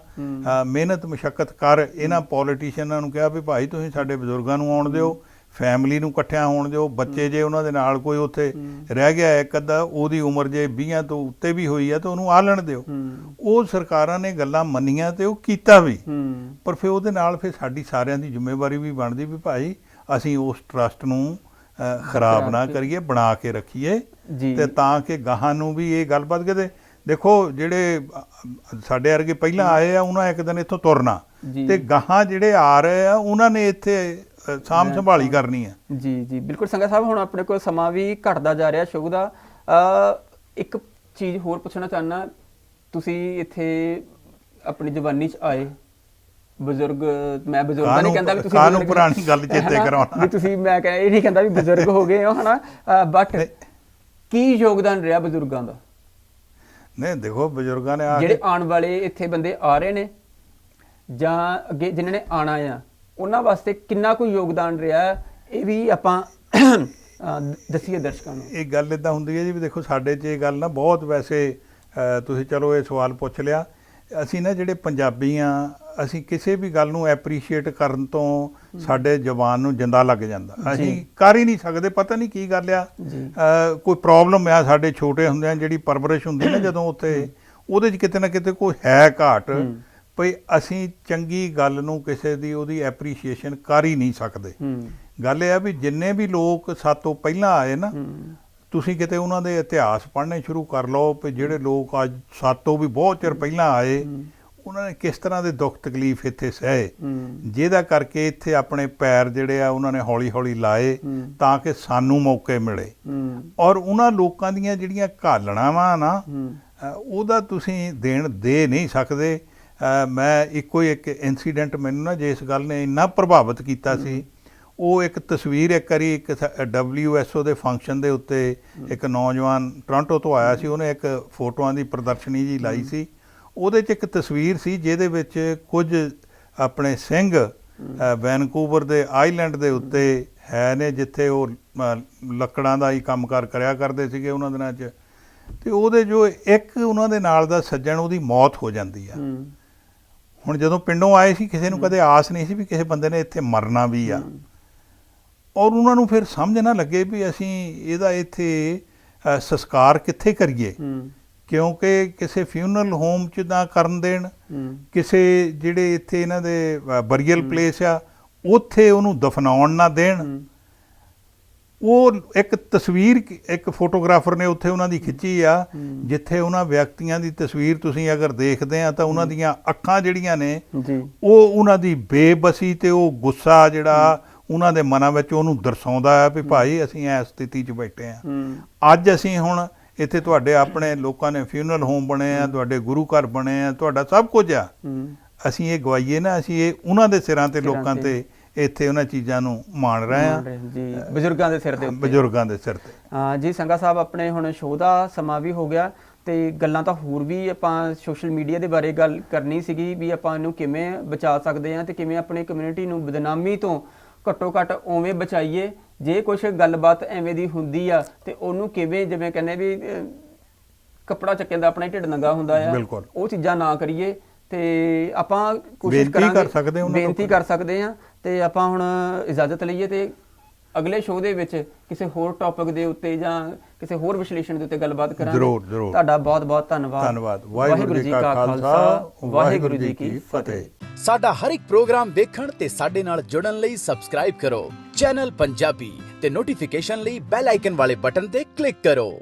ਮਿਹਨਤ ਮੁਸ਼ਕਲ ਕਰ ਇਹਨਾਂ ਪੋਲੀਟੀਸ਼ੀਅਨਾਂ ਨੂੰ ਕਿਹਾ ਵੀ ਭਾਈ ਤੁਸੀਂ ਸਾਡੇ ਬਜ਼ੁਰਗਾਂ ਨੂੰ ਆਉਣ ਦਿਓ। ਫੈਮਿਲੀ ਨੂੰ ਇਕੱਠਿਆਂ ਹੋਣ ਦਿਓ ਬੱਚੇ ਜੇ ਉਹਨਾਂ ਦੇ ਨਾਲ ਕੋਈ ਉੱਥੇ ਰਹਿ ਗਿਆ ਇੱਕ ਅੱਧਾ ਉਹਦੀ ਉਮਰ ਜੇ 20 ਤੋਂ ਉੱਤੇ ਵੀ ਹੋਈ ਆ ਤਾਂ ਉਹਨੂੰ ਆ ਲੈਣ ਦਿਓ। ਹੂੰ। ਉਹ ਸਰਕਾਰਾਂ ਨੇ ਗੱਲਾਂ ਮੰਨੀਆਂ ਤੇ ਉਹ ਕੀਤਾ ਵੀ। ਹੂੰ। ਪਰ ਫਿਰ ਉਹਦੇ ਨਾਲ ਫਿਰ ਸਾਡੀ ਸਾਰਿਆਂ ਦੀ ਜ਼ਿੰਮੇਵਾਰੀ ਵੀ ਬਣਦੀ ਵੀ ਭਾਈ ਅਸੀਂ ਉਸ ਟਰਸਟ ਨੂੰ ਖਰਾਬ ਨਾ ਕਰੀਏ ਬਣਾ ਕੇ ਰੱਖੀਏ ਜੀ। ਤੇ ਤਾਂ ਕਿ ਗਾਹਾਂ ਨੂੰ ਵੀ ਇਹ ਗੱਲਬਾਤ ਕਿਤੇ ਦੇਖੋ ਜਿਹੜੇ ਸਾਡੇ ਵਰਗੇ ਪਹਿਲਾਂ ਆਏ ਆ ਉਹਨਾਂ ਇੱਕ ਦਿਨ ਇੱਥੋਂ ਤੁਰਨਾ। ਜੀ। ਤੇ ਗਾਹਾਂ ਜਿਹੜੇ ਆ ਰਹੇ ਆ ਉਹਨਾਂ ਨੇ ਇੱਥੇ ਸਾਂਭ ਸੰਭਾਲੀ ਕਰਨੀ ਆ ਜੀ ਜੀ ਬਿਲਕੁਲ ਸੰਗਾ ਸਾਹਿਬ ਹੁਣ ਆਪਣੇ ਕੋਲ ਸਮਾਂ ਵੀ ਘਟਦਾ ਜਾ ਰਿਹਾ ਸ਼ੁਭ ਦਾ। ਅ, ਇੱਕ ਚੀਜ਼ ਹੋਰ ਪੁੱਛਣਾ ਚਾਹਨਾ ਤੁਸੀਂ ਇੱਥੇ ਆਪਣੀ ਜਵਾਨੀ ਚ ਆਏ ਬਜ਼ੁਰਗ ਮੈਂ ਬਜ਼ੁਰਗ ਨਹੀਂ ਕਹਿੰਦਾ ਵੀ ਤੁਸੀਂ ਬਜ਼ੁਰਗ- ਪੁਰਾਣੀ ਗੱਲ ਚੇਤੇ? ਕਰਾਉਣਾ। ਵੀ ਤੁਸੀਂ ਮੈਂ ਕਹਿੰਦਾ ਇਹ ਨਹੀਂ ਕਹਿੰਦਾ ਵੀ ਬਜ਼ੁਰਗ ਹੋ ਗਏ ਹੋ ਹਨਾ? ਬਟ ਕੀ ਯੋਗਦਾਨ ਰਿਹਾ ਬਜ਼ੁਰਗਾਂ ਦਾ? ਨਹੀਂ ਦੇਖੋ ਬਜ਼ੁਰਗਾਂ ਨੇ ਆ ਜਿਹੜੇ ਆਉਣ ਵਾਲੇ ਇੱਥੇ ਬੰਦੇ ਆ ਰਹੇ ਨੇ ਜਾਂ ਅੱਗੇ ਜਿਨ੍ਹਾਂ ਨੇ ਆਣਾ ਆ ਉਹਨਾਂ ਵਾਸਤੇ ਕਿੰਨਾ ਕੁ ਯੋਗਦਾਨ ਰਿਹਾ ਇਹ ਵੀ ਆਪਾਂ ਦੱਸੀਏ ਦਰਸ਼ਕਾਂ ਨੂੰ। ਇਹ ਗੱਲ ਇਦਾਂ ਹੁੰਦੀ ਹੈ ਜੀ ਵੀ ਦੇਖੋ ਸਾਡੇ 'ਚ ਇਹ ਗੱਲ ਨਾ ਬਹੁਤ ਵੈਸੇ ਤੁਸੀਂ ਚਲੋ ਇਹ ਸਵਾਲ ਪੁੱਛ ਲਿਆ। ਅਸੀਂ ਨਾ ਜਿਹੜੇ ਪੰਜਾਬੀ ਆ ਅਸੀਂ ਕਿਸੇ ਵੀ ਗੱਲ ਨੂੰ ਐਪਰੀਸ਼ੀਏਟ ਕਰਨ ਤੋਂ ਸਾਡੇ ਜ਼ਬਾਨ ਨੂੰ ਜਿੰਦਾ ਲੱਗ ਜਾਂਦਾ। ਅਸੀਂ ਕਰ ਹੀ ਨਹੀਂ ਸਕਦੇ ਪਤਾ ਨਹੀਂ ਕੀ ਗੱਲ ਆ। ਕੋਈ ਪ੍ਰੋਬਲਮ ਆ ਸਾਡੇ ਛੋਟੇ ਹੁੰਦਿਆਂ ਜਿਹੜੀ ਪਰਵਰਿਸ਼ ਹੁੰਦੀ ਨਾ ਜਦੋਂ ਉੱਥੇ ਉਹਦੇ 'ਚ ਕਿਤੇ ਨਾ ਕਿਤੇ ਕੋਈ ਹੈ ਘਾਟ। ਭਈ ਅਸੀਂ ਚੰਗੀ ਗੱਲ ਨੂੰ ਕਿਸੇ ਦੀ ਉਹਦੀ ਐਪਰੀਸ਼ੀਏਸ਼ਨ ਕਰ ਹੀ ਨਹੀਂ ਸਕਦੇ। ਗੱਲ ਇਹ ਆ ਵੀ ਜਿੰਨੇ ਵੀ ਲੋਕ ਸਾਤੋਂ ਪਹਿਲਾਂ ਆਏ ਨਾ ਤੁਸੀਂ ਕਿਤੇ ਉਹਨਾਂ ਦੇ ਇਤਿਹਾਸ ਪੜ੍ਹਨੇ ਸ਼ੁਰੂ ਕਰ ਲਓ ਕਿ ਜਿਹੜੇ ਲੋਕ ਅੱਜ ਸਾਤੋਂ ਵੀ ਬਹੁਤ ਚਿਰ ਪਹਿਲਾਂ ਆਏ ਉਹਨਾਂ ਨੇ ਕਿਸ ਤਰ੍ਹਾਂ ਦੇ ਦੁੱਖ ਤਕਲੀਫ ਇੱਥੇ ਸਹੇ ਜਿਹਦਾ ਕਰਕੇ ਇੱਥੇ ਆਪਣੇ ਪੈਰ ਜਿਹੜੇ ਆ ਉਹਨਾਂ ਨੇ ਹੌਲੀ-ਹੌਲੀ ਲਾਏ। ਤਾਂ ਕਿ ਸਾਨੂੰ ਮੌਕੇ ਮਿਲੇ। ਔਰ ਉਹਨਾਂ ਲੋਕਾਂ ਦੀਆਂ ਜਿਹੜੀਆਂ ਘਾਲਣਾ ਵਾ ਨਾ ਉਹਦਾ ਤੁਸੀਂ ਦੇਣ ਦੇ ਨਹੀਂ ਸਕਦੇ। ਮੈਂ ਇੱਕੋ ਹੀ ਇੱਕ ਇਨਸੀਡੈਂਟ ਮੈਨੂੰ ਨਾ ਜਿਸ ਗੱਲ ਨੇ ਇੰਨਾ ਪ੍ਰਭਾਵਿਤ ਕੀਤਾ ਸੀ, ਉਹ ਇੱਕ ਤਸਵੀਰ ਇੱਕ ਵਾਰੀ ਇੱਕ WSO ਦੇ ਫੰਕਸ਼ਨ ਦੇ ਉੱਤੇ ਇੱਕ ਨੌਜਵਾਨ ਟੋਰਾਂਟੋ ਤੋਂ ਆਇਆ ਸੀ, ਉਹਨੇ ਇੱਕ ਫੋਟੋਆਂ ਦੀ ਪ੍ਰਦਰਸ਼ਨੀ ਜੀ ਲਾਈ ਸੀ। ਉਹਦੇ 'ਚ ਇੱਕ ਤਸਵੀਰ ਸੀ, ਜਿਹਦੇ ਵਿੱਚ ਕੁਝ ਆਪਣੇ ਸਿੰਘ ਵੈਨਕੂਵਰ ਦੇ ਆਈਲੈਂਡ ਦੇ ਉੱਤੇ ਹੈ ਨੇ, ਜਿੱਥੇ ਉਹ ਲੱਕੜਾਂ ਦਾ ਹੀ ਕੰਮਕਾਰ ਕਰਿਆ ਕਰਦੇ ਸੀਗੇ ਉਹਨਾਂ ਦਿਨਾਂ 'ਚ। ਤੇ ਉਹਦੇ ਜੋ ਇੱਕ ਉਹਨਾਂ ਦੇ ਨਾਲ ਦਾ ਸੱਜਣ, ਉਹਦੀ ਮੌਤ ਹੋ ਜਾਂਦੀ ਆ। ਹੁਣ ਜਦੋਂ ਪਿੰਡੋਂ ਆਏ ਸੀ ਕਿਸੇ ਨੂੰ ਕਦੇ ਆਸ ਨਹੀਂ ਸੀ ਵੀ ਕਿਸੇ ਬੰਦੇ ਨੇ ਇੱਥੇ ਮਰਨਾ ਵੀ ਆ। ਔਰ ਉਹਨਾਂ ਨੂੰ ਫਿਰ ਸਮਝ ਨਾ ਲੱਗੇ ਵੀ ਅਸੀਂ ਇਹਦਾ ਇੱਥੇ ਸੰਸਕਾਰ ਕਿੱਥੇ ਕਰੀਏ। ਕਿਉਂਕਿ ਕਿਸੇ ਫਿਊਨਰਲ ਹੋਮ 'ਚ ਨਾ ਕਰਨ ਦੇਣ ਕਿਸੇ ਜਿਹੜੇ ਇੱਥੇ ਇਹਨਾਂ ਦੇ ਬਰੀਅਲ ਪਲੇਸ ਆ ਉੱਥੇ ਉਹਨੂੰ ਦਫਨਾਉਣ ਨਾ ਦੇਣ। ਉਹ ਇੱਕ ਤਸਵੀਰ ਇੱਕ ਫੋਟੋਗ੍ਰਾਫਰ ਨੇ ਉੱਥੇ ਉਹਨਾਂ ਦੀ ਖਿੱਚੀ ਆ। ਜਿੱਥੇ ਉਹਨਾਂ ਵਿਅਕਤੀਆਂ ਦੀ ਤਸਵੀਰ ਤੁਸੀਂ ਅਗਰ ਦੇਖਦੇ ਆ ਤਾਂ ਉਹਨਾਂ ਦੀਆਂ ਅੱਖਾਂ ਜਿਹੜੀਆਂ ਨੇ ਉਹ ਉਹਨਾਂ ਦੀ ਬੇਬਸੀ ਤੇ ਉਹ ਗੁੱਸਾ ਜਿਹੜਾ ਉਹਨਾਂ ਦੇ ਮਨਾਂ ਵਿੱਚ ਉਹਨੂੰ ਦਰਸਾਉਂਦਾ ਆ ਵੀ ਭਾਈ ਅਸੀਂ ਇਸ ਸਥਿਤੀ 'ਚ ਬੈਠੇ ਆ। ਅੱਜ ਅਸੀਂ ਹੁਣ ਇੱਥੇ ਤੁਹਾਡੇ ਆਪਣੇ ਲੋਕਾਂ ਨੇ ਫਿਊਨਰਲ ਹੋਮ ਬਣੇ ਆ ਤੁਹਾਡੇ ਗੁਰੂ ਘਰ ਬਣੇ ਆ ਤੁਹਾਡਾ ਸਭ ਕੁਝ ਆ। ਅਸੀਂ ਇਹ ਗਵਾਈਏ ਨਾ ਅਸੀਂ ਇਹ ਉਹਨਾਂ ਦੇ ਸਿਰਾਂ ਤੇ ਲੋਕਾਂ ਤੇ। ਇੱਥੇ ਉਹਨਾਂ ਚੀਜ਼ਾਂ ਨੂੰ ਮਾਣ ਰਹੇ ਆ ਜੀ। ਬਜ਼ੁਰਗਾਂ ਦੇ ਸਿਰ ਦੇ ਉੱਤੇ। ਬਜ਼ੁਰਗਾਂ ਦੇ ਸਿਰ ਤੇ। ਹਾਂ ਜੀ ਸੰਗਾ ਸਾਹਿਬ ਆਪਣੇ ਹੁਣ ਸ਼ੋਅ ਦਾ ਸਮਾਂ ਵੀ ਹੋ ਗਿਆ ਤੇ ਗੱਲਾਂ ਤਾਂ ਹੋਰ ਵੀ ਆਪਾਂ ਸੋਸ਼ਲ ਮੀਡੀਆ ਦੇ ਬਾਰੇ ਗੱਲ ਕਰਨੀ ਸੀਗੀ ਵੀ ਆਪਾਂ ਇਹਨੂੰ ਕਿਵੇਂ ਬਚਾ ਸਕਦੇ ਹਾਂ ਤੇ ਕਿਵੇਂ ਆਪਣੀ ਕਮਿਊਨਿਟੀ ਨੂੰ ਬਦਨਾਮੀ ਤੋਂ ਘੱਟੋ ਘੱਟ ਉਵੇਂ ਬਚਾਈਏ। ਜੇ ਕੁਝ ਗੱਲਬਾਤ ਐਵੇਂ ਦੀ ਹੁੰਦੀ ਆ ਤੇ ਉਹਨੂੰ ਕਿਵੇਂ ਜਿਵੇਂ ਕਹਿੰਦੇ ਵੀ ਕੱਪੜਾ ਚੱਕਿਆਂ ਦਾ ਆਪਣਾ ਢਿੱਡ ਨੰਗਾ ਹੁੰਦਾ ਆ। ਉਹ ਚੀਜ਼ਾਂ ਨਾ ਕਰੀਏ ਤੇ ਆਪਾਂ ਕੋਸ਼ਿਸ਼ ਬੇਨਤੀ ਕਰਾਂਗੇ ਕਰ ਸਕਦੇ ਹਾਂ ਉਹਨਾਂ ਬੇਨਤੀ ਕਰ ਸਕਦੇ ਹਾਂ ਤੇ ਆਪਾਂ ਹੁਣ ਇਜਾਜ਼ਤ ਲਈਏ ਤੇ ਅਗਲੇ ਸ਼ੋਅ ਦੇ ਵਿੱਚ ਕਿਸੇ ਹੋਰ ਟੌਪਿਕ ਦੇ ਉੱਤੇ ਜਾਂ ਕਿਸੇ ਹੋਰ ਵਿਸ਼ਲੇਸ਼ਣ ਦੇ ਉੱਤੇ ਗੱਲਬਾਤ ਕਰਾਂਗੇ। ਜ਼ਰੂਰ, ਜ਼ਰੂਰ। ਤੁਹਾਡਾ ਬਹੁਤ ਬਹੁਤ ਧੰਨਵਾਦ। ਧੰਨਵਾਦ। ਵਾਹਿਗੁਰੂ ਜੀ ਕਾ ਖਾਲਸਾ ਵਾਹਿਗੁਰੂ ਜੀ ਕੀ ਫਤਿਹ। ਸਾਡਾ ਹਰ ਇੱਕ ਪ੍ਰੋਗਰਾਮ ਵੇਖਣ ਤੇ ਸਾਡੇ ਨਾਲ ਜੁੜਨ ਲਈ ਸਬਸਕ੍ਰਾਈਬ ਕਰੋ। ਚੈਨਲ ਪੰਜਾਬੀ ਤੇ ਨੋਟੀਫਿਕੇਸ਼ਨ ਲਈ ਬੈਲ ਆਈਕਨ ਵਾਲੇ ਬਟਨ ਤੇ ਕਲਿੱਕ ਕਰੋ।